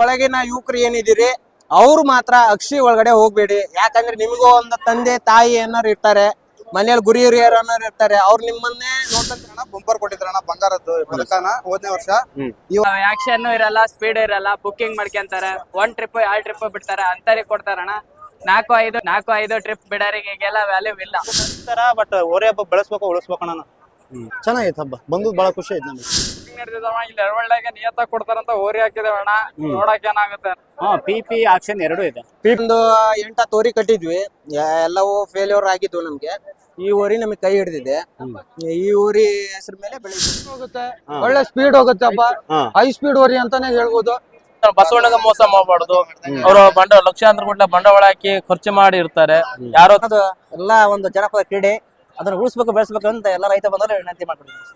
ಒಳಗಿನ ಯುವಕರು ಏನಿದ್ದೀರಿ? ಅವ್ರು ಮಾತ್ರ ಅಕ್ಷಿ ಒಳಗಡೆ ಹೋಗ್ಬೇಡಿ. ಯಾಕಂದ್ರೆ ನಿಮಗೂ ಒಂದು ತಂದೆ ತಾಯಿ ಏನಾರು ಇರ್ತಾರೆ ಮನೇಲಿ ಗುರಿ ಹಿರಿಯರು ಅನ್ನೋರು ಇರ್ತಾರೆ ಅವ್ರು ನಿಮ್ಮನ್ನೇ ನೋಡ್ಕೊಂತ ಬಂಪರ್ ಕೊಟ್ಟಿದ್ರಣ್ಣ ಬಂಗಾರದ್ದು ಪದಕನ ಹೋದನೇ ವರ್ಷ. ಆಕ್ಷನ್ ಇರಲ್ಲ ಸ್ಪೀಡ್ ಇರಲ್ಲ ಬುಕ್ಕಿಂಗ್ ಮಾಡ್ಕೊಂತಾರೆ. ಒನ್ ಟ್ರಿಪ್ ಎರಡು ಟ್ರಿಪ್ ಬಿಡ್ತಾರೆ ಅಂತರಿಗೆ ಕೊಡ್ತಾರಣ್ಣ. ನಾಲ್ಕು ಐದು ನಾಲ್ಕು ಐದು ಟ್ರಿಪ್ ಬಿಡೋರಿಗೆಲ್ಲ ವ್ಯಾಲ್ಯೂ ಇಲ್ಲ. ಬಟ್ ಓರೆ ಹಬ್ಬ ಬೆಳೆಸ್ಬೇಕು ಉಳಿಸ್ಬೇಕಣ್ಣ ಚೆನ್ನಾಗೈತೆ ಹಬ್ಬ. ಬಂದು ಬಹಳ ಖುಷಿ ಆಯ್ತು ನಮಗೆ. ಇಲ್ಲಿ ಎಡವಳ್ಳಾಗ ನಿಯತ ಕೊಡ್ತಾರಂತ ಹೋರಿ ಅಣ್ಣಾ. ನೋಡಕ್ ಏನಾಗುತ್ತೆ? ಹಾ ಪಿ ಪಿ ಆಕ್ಷನ್ ಎರಡು ಇದೆ. ಒಂದು ಎಂಟ ತೋರಿ ಕಟ್ಟಿದ್ವಿ. ಎಲ್ಲವೂ ಫೇಲ್ಯೂರ್ ಆಗಿದ್ವು ನಮ್ಗೆ. ಈ ಊರಿ ನಮಗೆ ಕೈ ಹಿಡಿದಿದೆ. ಈ ಊರಿ ಹೆಸರು ಮೇಲೆ ಬೆಳಿಗ್ಗೆ ಹೋಗುತ್ತೆ. ಒಳ್ಳೆ ಸ್ಪೀಡ್ ಹೋಗುತ್ತೆ ಹಬ್ಬ. ಹೈ. ಸ್ಪೀಡ್ ಓರಿ ಅಂತಾನೆ ಹೇಳ್ಬೋದು. ಬಸವಣ್ಣಗ ಮೋಸ ಮಾಡಬಾರ್ದು. ಅವರು ಬಂಡ ಲಕ್ಷಾಂತರ ಗುಡ್ಲ ಬಂಡವಾಳ ಹಾಕಿ ಖರ್ಚು ಮಾಡಿ ಇರ್ತಾರೆ ಯಾರೋ ಅದು ಎಲ್ಲ ಒಂದು ಜನಪದ ಕ್ರೀಡೆ. ಅದನ್ನ ಉಳಿಸ್ಬೇಕು ಬೆಳೆಸ್ಬೇಕು ಅಂತ ಎಲ್ಲ ರೈತ ಬಂದವರು ವಿನಂತಿ ಮಾಡ್ಕೊಡ್ತೀವಿ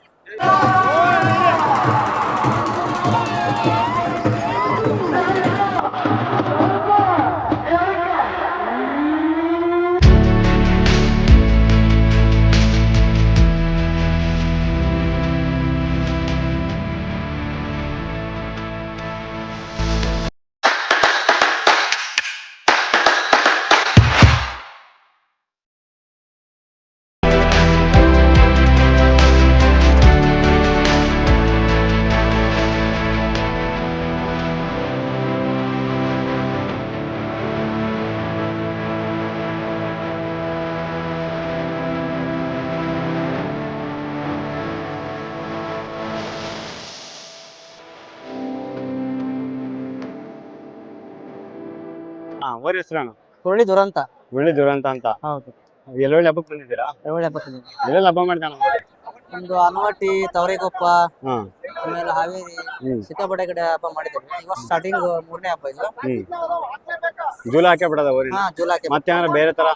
ಓರಿ ಹೆಸರಣ್ಣ ಹುರುಳಿ ದುರಂತ. ಒಳ್ಳೆ ದುರಂತ ಅಂತ. ಹೌದು. ಎಲ್ಲೊಳ್ಳೆ ಹಬ್ಬಕ್ಕೆ ಬಂದಿದ್ದೀರಾ? ಒಳ್ಳೆ ಹಬ್ಬ ತಂದಿದೆ. ಎಲ್ಲೆಲ್ಲ ಹಬ್ಬ ಮಾಡ್ತಾನ ಒಂದು ಅನವಟಿ ತವರಿಗೊಪ್ಪ ಆಮೇಲೆ ಹಾವೇರಿ ಹ್ಮ್. ಸಿಕ್ಕಾಪಟ್ಟೆ ಕಡೆ ಹಬ್ಬ ಮಾಡಿದ್ದೇವೆ. ಸ್ಟಾರ್ಟಿಂಗ್ ಮೂರನೇ ಹಬ್ಬ ಇದು. ಹ್ಮ್. ಜೂಲ ಹಾಕೇ ಬಿಡದ ಓರಿ ಹಾ ಜೂಲಾಕೆ ಮತ್ತೆ ಏನಾರ ಬೇರೆ ತರ?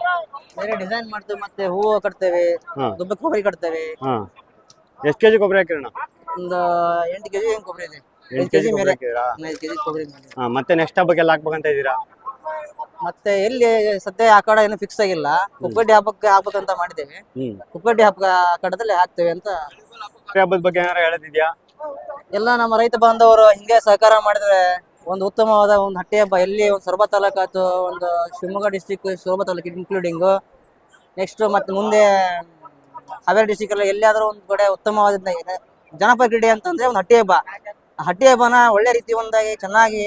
ಬೇರೆ ಡಿಸೈನ್ ಮಾಡ್ತೇವೆ ಮತ್ತೆ ಹೂವು ಕಟ್ತೇವೆ ಹಾ. ದುಬ್ಬ ಕೊಬ್ಬರಿ ಕಟ್ತೇವೆ. ಹಾ. ಎಷ್ಟ್ ಕೆಜಿ ಕೊಬ್ಬರಿ ಹಾಕಿರಣ? ಒಂದು ಎಂಟು ಕೆಜಿ ಹೆಂಗ್ ಕೊಬ್ಬರಿ ಇದೆ? ಎಂಟ್ ಐದು ಕೆಜಿ ಕೆಜಿ ಮೇಲೆ. ಹಾಕಿದ್ದೀರಾ? ಐದು ಕೆಜಿ ಕೊಬ್ಬರಿ ಮೇಲೆ. ಹಾ ಮತ್ತೆ ನೆಕ್ಸ್ಟ್ ಹಬ್ಬಕ್ಕೆಲ್ಲ ಹಾಕ್ಬೇಕಂತ ಇದ್ದೀರಾ? ಮತ್ತೆ ಎಲ್ಲಿ ಸದ್ಯ ಆ ಕಡೆ ಏನು ಫಿಕ್ಸ್ ಆಗಿಲ್ಲ. ಕುಕ್ಕಡ್ಡಿ ಹಬ್ಬಕ್ಕೆ ಹಾಕ್ಬೇಕಂತ ಮಾಡಿದ್ದೇವೆ. ಹ್ಮ್. ಕುಕ್ಕಡ್ಡಿ ಹಬ್ಬ ಕಡದಲ್ಲಿ ಹಾಕ್ತೇವೆ ಅಂತ. ಹಬ್ಬದ ಬಗ್ಗೆ ಏನಾರ ಹೇಳದಿದ್ಯಾ? ಎಲ್ಲ ನಮ್ಮ ರೈತ ಬಾಂಧವರು ಹಿಂಗೆ ಸಹಕಾರ ಮಾಡಿದ್ರೆ ಒಂದು ಉತ್ತಮವಾದ ಒಂದು ಹಟ್ಟಿ ಹಬ್ಬ. ಎಲ್ಲಿ ಒಂದು ಸೊರಬ ತಾಲೂಕು ಆಯ್ತು ಒಂದು Shivamogga district Soraba taluk including next ಮತ್ತೆ ಮುಂದೆ ಹಾವೇರಿ ಡಿಸ್ಟಿಕ್ ಅಲ್ಲಿ ಎಲ್ಲಿಯಾದ್ರೂ ಒಂದು ಕಡೆ ಉತ್ತಮವಾದ. ಜನಪದ ಕ್ರೀಡೆ ಅಂತಂದ್ರೆ ಒಂದು ಹಟ್ಟಿ ಹಬ್ಬ. ಆ ಹಟ್ಟಿ ಹಬ್ಬನ ಒಳ್ಳೆ ರೀತಿ ಒಂದಾಗಿ ಚೆನ್ನಾಗಿ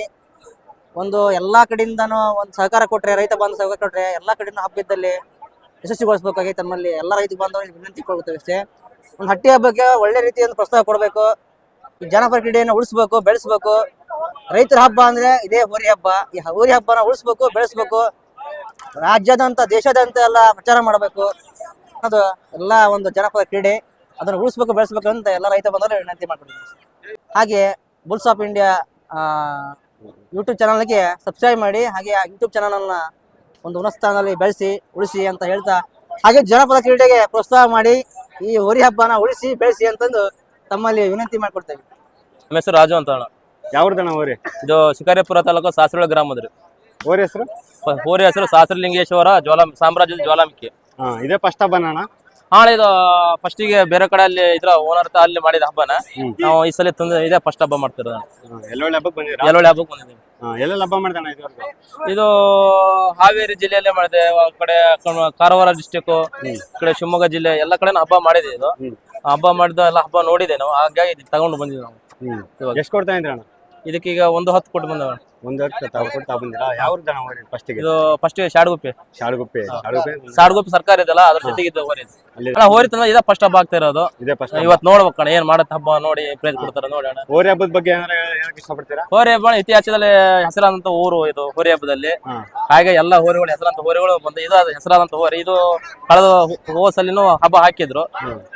ಒಂದು ಎಲ್ಲಾ ಕಡೆಯಿಂದನೂ ಒಂದು ಸಹಕಾರ ಕೊಟ್ರೆ, ರೈತ ಬಂದು ಸಹಕಾರ ಕೊಟ್ರೆ ಎಲ್ಲಾ ಕಡೆನೂ ಹಬ್ಬದಲ್ಲಿ ಯಶಸ್ವಿಗೊಳಿಸಬೇಕಾಗಿ ತಮ್ಮಲ್ಲಿ ಎಲ್ಲ ರೈತ ಬಾಂಧವರಿಗೆ ವಿನಂತಿ ಕೊಡ್ತೇವೆ ಅಷ್ಟೇ. ಒಂದು ಹಟ್ಟಿ ಹಬ್ಬಕ್ಕೆ ಒಳ್ಳೆ ರೀತಿಯ ಒಂದು ಪ್ರೋತ್ಸಾಹ ಕೊಡಬೇಕು. ಜನಪರ ಕ್ರೀಡೆಯನ್ನು ಉಳಿಸ್ಬೇಕು, ಬೆಳೆಸ್ಬೇಕು. ರೈತರ ಹಬ್ಬ ಅಂದ್ರೆ ಇದೇ ಹೋರಿ ಹಬ್ಬ. ಈ ಹೋರಿ ಹಬ್ಬನ ಉಳಿಸ್ಬೇಕು, ಬೆಳೆಸ್ಬೇಕು. ರಾಜ್ಯದಂತ ದೇಶದಂತ ಎಲ್ಲ ಪ್ರಚಾರ ಮಾಡಬೇಕು. ಅದು ಎಲ್ಲ ಒಂದು ಜನಪದ ಕ್ರೀಡೆ. ಅದನ್ನು ಉಳಿಸ್ಬೇಕು, ಬೆಳೆಸ್ಬೇಕು ಅಂತ ಎಲ್ಲ ರೈತ ಬಂದವರು ವಿನಂತಿ ಮಾಡ್ಕೊಡ್ತೀನಿ ಹಾಗೆ ಬುಲ್ಸ್ ಆಫ್ ಇಂಡಿಯಾ ಯೂಟ್ಯೂಬ್ ಚಾನಲ್ಗೆ ಸಬ್ಸ್ಕ್ರೈಬ್ ಮಾಡಿ ಹಾಗೆ ಆ ಯೂಟ್ಯೂಬ್ ಚಾನಲನ್ನು ಒಂದು ಉನ್ನಸ್ಥಾನದಲ್ಲಿ ಬೆಳೆಸಿ ಉಳಿಸಿ ಅಂತ ಹೇಳ್ತಾ ಹಾಗೆ ಜನಪದ ಕ್ರೀಡೆಗೆ ಪ್ರೋತ್ಸಾಹ ಮಾಡಿ ಈ ಹೋರಿ ಹಬ್ಬನ ಉಳಿಸಿ ಬೆಳೆಸಿ ಅಂತಂದು ತಮ್ಮಲ್ಲಿ ವಿನಂತಿ ಮಾಡ್ಕೊಡ್ತೇವೆ. ನಮ್ಮ ಹೆಸರು ರಾಜು ಅಂತ ಅಣ್ಣ. ಯಾವ್ದಣ್ಣ ಹೋರಿ? ಇದು ಶಿಕಾರಿಪುರ ತಾಲೂಕು ಸಾಸರಳ ಗ್ರಾಮದ್ರಿ. ಹೋರಿ ಹೆಸರು? ಹೋರಿ ಹೆಸರು ಸಾಸರಲಿಂಗೇಶ್ವರ ಜ್ವಾಲಾ ಸಾಮ್ರಾಜ್ಯದ ಜ್ವಾಲಾಮುಖಿ. ಹಾ ಇದೇ ಫಸ್ಟ್ ಹಬ್ಬನ ಅಣ್ಣ? ನಾಳೆ ಇದು ಫಸ್ಟಿಗೆ ಬೇರೆ ಕಡೆ ಅಲ್ಲಿ ಇದ್ರ ಓನರ್ ಅಲ್ಲಿ ಮಾಡಿದ ಹಬ್ಬನ ನಾವು ಈ ಸಲ ತಂದ ಇದೆ ಫಸ್ಟ್ ಹಬ್ಬ ಮಾಡ್ತಿರೋದು. ಎಲ್ಲೊಳ್ಳೆ ಹಬ್ಬಕ್ಕೆ ಬಂದಿರಾ? ಎಲ್ಲೊಳ್ಳೆ ಹಬ್ಬಕ್ಕೆ ಬಂದಿದ್ದೀವಿ. ಎಲ್ಲೆಲ್ಲ ಹಬ್ಬ ಮಾಡ್ತಾನೆ ಇದು ಹಾವೇರಿ ಜಿಲ್ಲೆಯಲ್ಲೇ ಮಾಡಿದೆ ಕಡೆ ಕಾರವಾರ ಡಿಸ್ಟಿಕ್ ಕಡೆ ಶಿವಮೊಗ್ಗ ಜಿಲ್ಲೆ ಎಲ್ಲ ಕಡೆ ಹಬ್ಬ ಮಾಡಿದೆ ಇದು. ಹಬ್ಬ ಮಾಡಿದ ಎಲ್ಲ ಹಬ್ಬ ನೋಡಿದೆ ನಾವು ಹಾಗಾಗಿ ತಗೊಂಡು ಬಂದಿದ್ದೀವಿ ನಾವು. ಎಷ್ಟು ಕೊಡ್ತಾ ಇದ್ರಿ ಇದಕ್ಕೀಗ ಒಂದು ಹತ್ತು ಕೊಟ್ಟು ಬಂದವ. ಒಂದ್ ವರ್ಷ ತಾವು ಕೊಡ್ತಾ ಬಂದಿರಾ? ಯಾವ್ದಣ್ಣ ಓರಿ ಫಸ್ಟಿಗೆ ಇದು ಫಸ್ಟ್ ಶಾಡ್ಗುಪ್ಪಿ. ಶಾಡುಗುಪ್ಪೆ ಶಾಡುಗುಪ್ಪೆ? ಶಾಡ್ಗುಪ್ಪಿ ಸರ್ಕಾರ ಇದೆಲ್ಲ ಅದ್ರ ಜೊತೆಗೆ ಇದು ಹೋರಿ. ಅಲ್ಲಿ ಅಣ್ಣ ಹೋರಿ ತಂದ್ರೆ ಇದೇ ಫಸ್ಟ್ ಹಬ್ಬ ಆಗ್ತಾ ಇರೋದು. ಇದೇ ಫಸ್ಟ್ ಇವತ್ತು ನೋಡ್ಬೇಕು ಅಣ್ಣ ಏನ್ ಮಾಡತ್ತೆ ಹಬ್ಬ ನೋಡಿ ಪ್ರೈಸ್ ಕೊಡ್ತಾರ ನೋಡಿ ಹೋರಿ ಹಬ್ಬದ ಬಗ್ಗೆ ಏನಾರ ಹೇಳಕ್ ಇಷ್ಟಪಡ್ತೀರಾ? ಹೋರಿ ಹಬ್ಬ ಇತಿಹಾಸದಲ್ಲಿ ಹೆಸರಾದಂತ ಊರು ಇದು ಹೋರಿ ಹಬ್ಬದಲ್ಲಿ. ಹಾಗೆ ಎಲ್ಲ ಹೋರಿಗಳು ಹೆಸರಾಂತ ಹೋರಿಗಳು ಬಂದ ಇದು ಅದು ಹೆಸರಾದಂತ ಹೋರಿ. ಇದು ಕಳೆದ ಹೋದ ಸಲಿನೂ ಹಬ್ಬ ಹಾಕಿದ್ರು.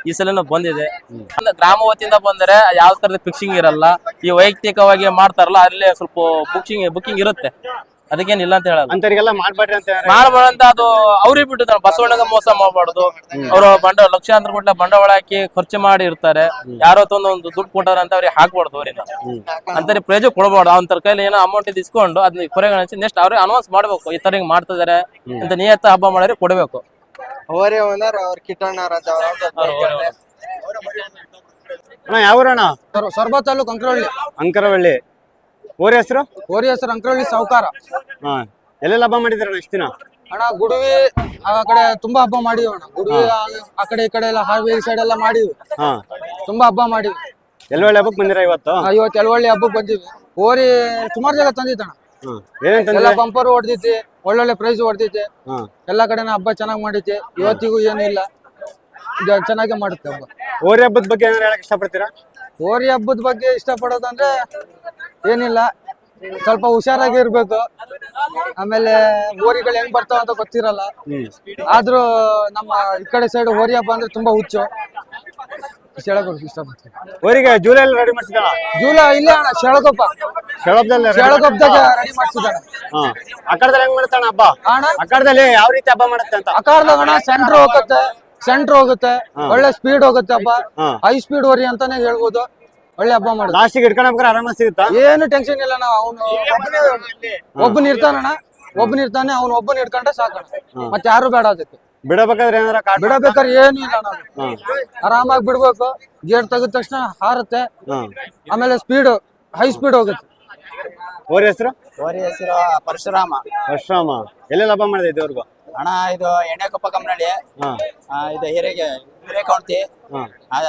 ಈ ಸಲಿನೂ ಬಂದಿದೆ. ಅಂದ್ರೆ ಗ್ರಾಮ ವತಿಯಿಂದ ಬಂದರೆ ಯಾವ ತರದ ಫಿಕ್ಸಿಂಗ್ ಇರಲ್ಲ ಈ ವೈಯಕ್ತಿಕವಾಗಿ ಮಾಡ್ತಾರಲ್ಲ ಅಲ್ಲಿ ಸ್ವಲ್ಪ ಬುಕಿಂಗ್ ಬುಕಿಂಗ್ ಇರುತ್ತೆ. ಅದಕ್ಕೇನಿಲ್ಲ ಅಂತ ಹೇಳಲ್ಲ. ಅಂತವ್ರಿಗೆಲ್ಲ ಮಾಡ್ಬೇಡ್ರಿ ಅಂತ ಮಾಡ್ಬಾರ್ದು ಅದು ಅವ್ರಿಗೆ ಬಿಟ್ಟಿದ್ದಾರೆ. ಬಸವಣ್ಣಗ ಮೋಸ ಮಾಡಬಾರ್ದು. ಅವರು ಬಂಡ ಲಕ್ಷಾಂತರ ಗಟ್ಟಲೆ ಬಂಡವಾಳ ಹಾಕಿ ಖರ್ಚು ಮಾಡಿ ಇರ್ತಾರೆ. ಯಾರೋ ತಂದು ಒಂದು ದುಡ್ಡು ಕೊಟ್ಟಾರ ಅಂತ ಅವ್ರಿಗೆ ಹಾಕ್ಬಾರ್ದು ಅವ್ರಿಂದ ಅಂತಾರೆ ಪ್ರೈಜ್ ಕೊಡಬಾರ್ದು. ಅವ್ನ ಕೈಲಿ ಏನೋ ಅಮೌಂಟ್ ಇಸ್ಕೊಂಡು ಅದನ್ನ ಕೊರೆಗಣಿಸಿ ನೆಕ್ಸ್ಟ್ ಅವ್ರಿಗೆ ಅನೌನ್ಸ್ ಮಾಡ್ಬೇಕು. ಈ ತರ ಹಿಂಗ್ ಮಾಡ್ತಿದಾರೆ ಅಂತ ನಿಯತ್ತ ಹಬ್ಬ ಮಾಡಿದ್ರೆ ಕೊಡಬೇಕು. ಹೋರಿ ಓನರ್ ಅವ್ರ ಕಿಟ್ಟಣ್ಣವ್ರ ಅಂತ ಅಣ್ಣ ಯಾವ ಊರಣ್ಣ? ಸರ್- ಸೊರಬ ತಾಲೂಕು ಅಂಕರವಳ್ಳಿ. ಅಂಕರವಳ್ಳಿ. ಊರ ಹೆಸರು? ಓರಿ ಹೆಸರು ಅಂಕರಳ್ಳಿ ಸಾವುಕಾರ. ಹಾ ಎಲ್ಲೆಲ್ಲ ಹಬ್ಬ ಮಾಡಿದ್ರಣ್ಣ ಎಷ್ಟು ದಿನ? ಅಣ್ಣ ಗುಡುವಿ ಆ ಕಡೆ ತುಂಬಾ ಹಬ್ಬ ಮಾಡಿವ ಅಣ್ಣ. ಗುಡುವಿ ಆ- ಆ ಕಡೆ ಈ ಕಡೆ ಎಲ್ಲ ಹಾವೇರಿ ಸೈಡ್ ಎಲ್ಲ ಮಾಡಿವಿ ಹಾ. ತುಂಬಾ ಹಬ್ಬ ಮಾಡಿವಿ ಎಲ್ವಳ್ಳಿ ಹಬ್ಬಕ್ಕೆ ಬಂದಿರ ಇವತ್ತು? ಇವತ್ತು ಎಲ್ವಳ್ಳಿ ಹಬ್ಬಕ್ಕೆ ಬಂದಿವಿ ಓರಿ ಸುಮಾರು ಹಾ ಏನೇನ್ ಎಲ್ಲ ತಂದ್ರೆ ಬಂಪರ್ ಹೊಡೆದಿದ್ದೆ ಒಳ್ಳೊಳ್ಳೆ ಪ್ರೈಸ್ ಹೊಡೆದಿದ್ದೆ. ಹಾ. ಎಲ್ಲಾ ಕಡೆನ ಹಬ್ಬ ಚೆನ್ನಾಗಿ ಮಾಡಿದ್ದೆ. ಇವತ್ತಿಗೂ ಏನೂ ಇಲ್ಲ. ಜ- ಚೆನ್ನಾಗಿ ಮಾಡುತ್ತೆ ಹಬ್ಬ. ಹೋರಿ ಹಬ್ಬದ ಬಗ್ಗೆ ಏನಾರ ಹೇಳಕ್ ಇಷ್ಟಪಡ್ತೀರಾ? ಹೋರಿ ಹಬ್ಬದ ಬಗ್ಗೆ ಇಷ್ಟಪಡೋದಂದ್ರೆ ಏನಿಲ್ಲ ಸ್ವಲ್ಪ ಹುಷಾರಾಗಿ ಇರ್ಬೇಕು. ಆಮೇಲೆ ಹೋರಿಗಳು ಹೆಂಗ್ ಬರ್ತಾವ ಅಂತ ಗೊತ್ತಿರಲ್ಲ. ಆದ್ರೂ ನಮ್ಮ ಈ ಕಡೆ ಸೈಡ್ ಹೋರಿ ಹಬ್ಬ ಅಂದ್ರೆ ತುಂಬಾ ಹುಚ್ಚು. ಇಷ್ಟ್ ಇಷ್ಟಪಡ್ತೀನಿ. ಹೋರಿಗೆ ಜೂಲೈ ರೆಡಿ ಮಾಡಿಸಿದಣ ಜೂಲ ಇಲ್ಲ ಅಣ್ಣ ಶೆಳಗೊಪ್ಪ ಶೆಳಬ್ದಲ್ಲಿ ಶೆಳಗೊಪ್ಪದಾಗ ರೆಡಿ ಮಾಡ್ಸಿದ್ದಾನೆ. ಹಾ. ಅಕ್ಕಡದಲ್ಲಿ ಹೆಂಗ್ ಮಾಡ್ತಾಣ ಹಬ್ಬ? ಅಣ್ಣ? ಅಕ್ಕಡದಲ್ಲಿ ಯಾವ ರೀತಿ ಹಬ್ಬ ಮಾಡುತ್ತೆ ಅಂತ? ಅಕಾರ್ದಾಗ ಅಣ್ಣ ಸೆಂಟ್ರ್ ಹೋಗುತ್ತೆ. ಸೆಂಟ್ರ್ ಹೋಗುತ್ತೆ. ಒಳ್ಳೆ ಸ್ಪೀಡ್ ಹೋಗುತ್ತೆ ಹಬ್ಬ. ಹೈ. ಸ್ಪೀಡ್ ಹೋರಿ ಅಂತಾನೆ ಹೇಳ್ಬೋದು. ಒಳ್ಳೆ ಹಬ್ಬ ಮಾಡ ಲಾಸ್ಟಿಗೆ ಇಟ್ಕೊಂಡ್ರೆ ಆರಾಮ ಸಿಗುತ್ತಾ? ಏನು ಟೆನ್ಷನ್ ಇಲ್ಲ ನಾವು ಅವನು ಒಬ್ಬನ ಇರ್ತಾನಣ್ಣ ಒಬ್ಬನ ಇರ್ತಾನೆ ಅವ್ನು ಒಬ್ಬನ ಇಟ್ಕೊಂಡ್ರೆ ಸಾಕಣ ಮತ್ತೆ ಯಾರು ಬೇಡ ಅದಕ್ಕೆ. ಬಿಡಬೇಕಾದ್ರೆ ಏನಾರ ಕಾಟ್ ಬಿಡಬೇಕಾದ್ರೆ ಏನು ಇಲ್ಲ ನಾವು ಆರಾಮಾಗಿ ಬಿಡ್ಬೇಕು ಗೇಟ್ ತೆಗೆದ ತಕ್ಷಣ ಹಾರುತ್ತೆ. ಆಮೇಲೆ ಸ್ಪೀಡ್ ಹೈ ಸ್ಪೀಡ್ ಹೋಗುತ್ತೆ. ಓರಿ ಹೆಸರು? ಓರಿ ಹೆಸರು ಪರಶುರಾಮ. ಪರಶುರಾಮ. ಎಲ್ಲೆಲ್ಲ ಹಬ್ಬ ಮಾಡಿದೆ ಇದುವರೆಗೂ? ಅಣ್ಣ ಇದು ಎಣ್ಣೆ ಕಪ್ಪ ಹಾ. ಆ, ಇದು ಹಿರೇಗೆ ಹಿರೇಕೌಂಟಿ ಹಾ.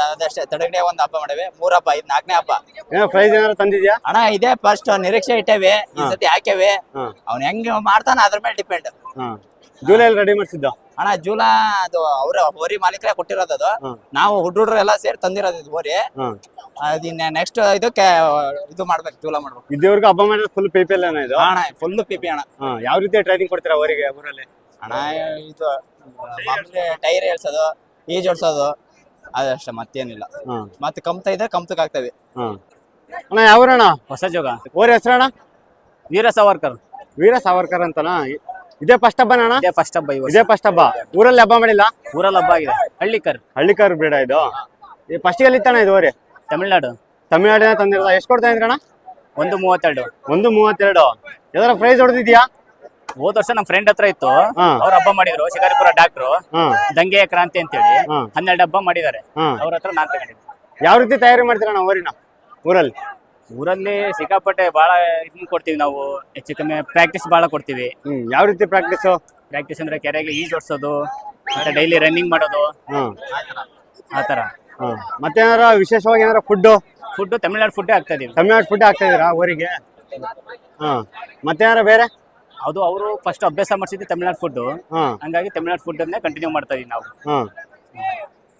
ಅದಷ್ಟೇ ತಡಗಡೆ ಒಂದ್ ಹಬ್ಬ ಮಾಡೇವೆ. ಮೂರ್ ಹಬ್ಬ ಇದ್ ನಾಲ್ಕನೇ ಹಬ್ಬ. ಏನೋ ಪ್ರೈಸ್ ಏನಾರ ತಂದಿದ್ಯಾ? ಅಣ್ಣ ಇದೇ ಫಸ್ಟ್ ನಿರೀಕ್ಷೆ ಇಟ್ಟೇವೆ. ಈ ಸತಿ ಹಾಕೇವೆ ಅವ್ನ ಹೆಂಗ್ ಮಾಡ್ತಾನ ಅದ್ರ ಮೇಲೆ ಡಿಪೆಂಡ್ ಜೂಲೈ ರೆಡಿ ಮಾಡಿಸಿದ್ದ? ಅಣ್ಣ ಜೂಲಾ ಅದು ಅವ್ರ ಹೋರಿ ಮಾಲೀಕರೇ ಕೊಟ್ಟಿರೋದು ಅದು. ನಾವು ಹುಡುಗರು ಎಲ್ಲ ಸೇರಿ ತಂದಿರೋದು ಇದು ಹೋರಿ. ಅದಿನ್ನ ನೆಕ್ಸ್ಟ್ ಇದಕ್ಕೆ ಇದು ಮಾಡ್ಬೇಕು ಜೂಲಾ ಮಾಡ್ಬೇಕು. ಇದುವರೆಗೂ ಹಬ್ಬ ಮಾಡಿದ್ರೆ ಫುಲ್ ಪಿ ಪಿ ಎಲ್ ಇದು? ಅಣ್ಣ ಫುಲ್ ಪಿಪಿ ಅಣ್ಣ. ಹಾ ಯಾವ ರೀತಿ ಟ್ರೈನಿಂಗ್ ಕೊಡ್ತೀರಾ ಅವರಿಗೆ ಊರಲ್ಲಿ? ಅಣ್ಣ ಇದು ಟೈರ್ ಏಳ್ಸೋದು. ಈಜ್ ಹೊಡ್ಸೋದು ಅದಷ್ಟೇ ಮತ್ತೇನಿಲ್ಲ. ಹ್ಮ್. ಮತ್ತೆ ಕಮ್ತ ಇದ್ರೆ ಕಮ್ತಕ್ ಆಗ್ತವೆ. ಹ್ಮ್. ಅಣ್ಣ ಯಾವ ಊರಣ್ಣ ಹೊಸ ಜೋಗ. ಓರ್ ಹೆಸರಣ್ಣ? ವೀರ ಸಾವರ್ಕರ್. ವೀರ ಸಾವರ್ಕರ್ ಅಂತನ? ಇದೇ ಫಸ್ಟ್ ಹಬ್ಬ ಅಣ್ಣ? ಇದೇ ಫಸ್ಟ್ ಹಬ್ಬ ಇವ ಇದೇ ಫಸ್ಟ್ ಹಬ್ಬ. ಊರಲ್ಲಿ ಹಬ್ಬ ಮಾಡಿಲ್ಲ? ಊರಲ್ಲಿ ಹಬ್ಬ ಆಗಿದೆ. ಹಳ್ಳಿಕರ್. ಹಳ್ಳಿಕಾರ್ ಬೇಡ ಇದು. ಈ ಫಸ್ಟ್ ಎಲ್ಲಿ ಇತ್ತಣ್ಣ ಇದು ಓರಿ ತಮಿಳ್ನಾಡು. ತಮಿಳ್ನಾಡಿನ ತಂದಿರೋದ. ಎಷ್ಟು ಕೊಡ್ತಾ ಇದ್ರಣ್ಣ ಒಂದು ಮೂವತ್ತೆರಡು. ಒಂದು ಮೂವತ್ತೆರಡು. ಯಾವ್ದಾರ ಪ್ರೈಸ್ ಹೊಡೆದಿದ್ಯಾ? ಹೋದ ವರ್ಷ ನಮ್ ಫ್ರೆಂಡ್ ಹತ್ರ ಇತ್ತು. ಅವ್ರ ಹಬ್ಬ ಮಾಡಿದ್ರು ಶಿಕಾರಿಪುರ ಡಾಕ್ಟ್ರು. ದಂಗೆ ದಂಗೆಯ ಕ್ರಾಂತಿ ಅಂತೇಳಿ. ಹೇಳಿ ಹನ್ನೆರಡು ಹಬ್ಬ ಮಾಡಿದ್ದಾರೆ ಅವ್ರ ಹತ್ರ ನಾನ್ ತಗೊಂಡಿದ್ದೆ. ಯಾವ ರೀತಿ ತಯಾರಿ ಮಾಡ್ತೀರಣ್ಣ ಊರಿನ? ಊರಲ್ಲಿ? ಊರಲ್ಲಿ ಸಿಕ್ಕಾಪಟ್ಟೆ ಬಹಳ ಇದನ್ನ ಕೊಡ್ತೀವಿ ನಾವು. ಹೆಚ್ಚು ಕಮ್ಮಿ ಪ್ರಾಕ್ಟೀಸ್ ಬಹಳ ಕೊಡ್ತೀವಿ. ಹ್ಮ್ ಯಾವ ರೀತಿ ಪ್ರಾಕ್ಟೀಸ್ ಪ್ರಾಕ್ಟೀಸ್ ಅಂದ್ರೆ ಕೆರೆಗೆ ಈಜ್ ಹೊಡ್ಸೋದು ಮತ್ತೆ ಡೈಲಿ ರನ್ನಿಂಗ್ ಮಾಡೋದು. ಹ್ಮ್ ಆ ತರ. ಹ್ಮ್ ಮತ್ತೇನಾರ ವಿಶೇಷವಾಗಿ ಏನಾರ ಫುಡ್ ಫುಡ್ ತಮಿಳ್ನಾಡು ಫುಡ್ ಆಗ್ತಾ ಇದೀವಿ. ತಮಿಳ್ನಾಡು ಫುಡ್ ಹಾಕ್ತಾ ಇದೀರಾ ಊರಿಗೆ? ಹಾ. ಮತ್ತೇನಾರ ಬೇರೆ? ಅದು ಅವರು ಫಸ್ಟ್ ಅಭ್ಯಾಸ ಮಾಡಿಸಿದ್ದು ತಮಿಳ್ನಾಡು ಫುಡ್ ಹಾ. ಹಂಗಾಗಿ ತಮಿಳ್ನಾಡು ಫುಡ್ ಅನ್ನೇ ಕಂಟಿನ್ಯೂ ಮಾಡ್ತಾ ಇದೀವಿ ನಾವು. ಹಾ.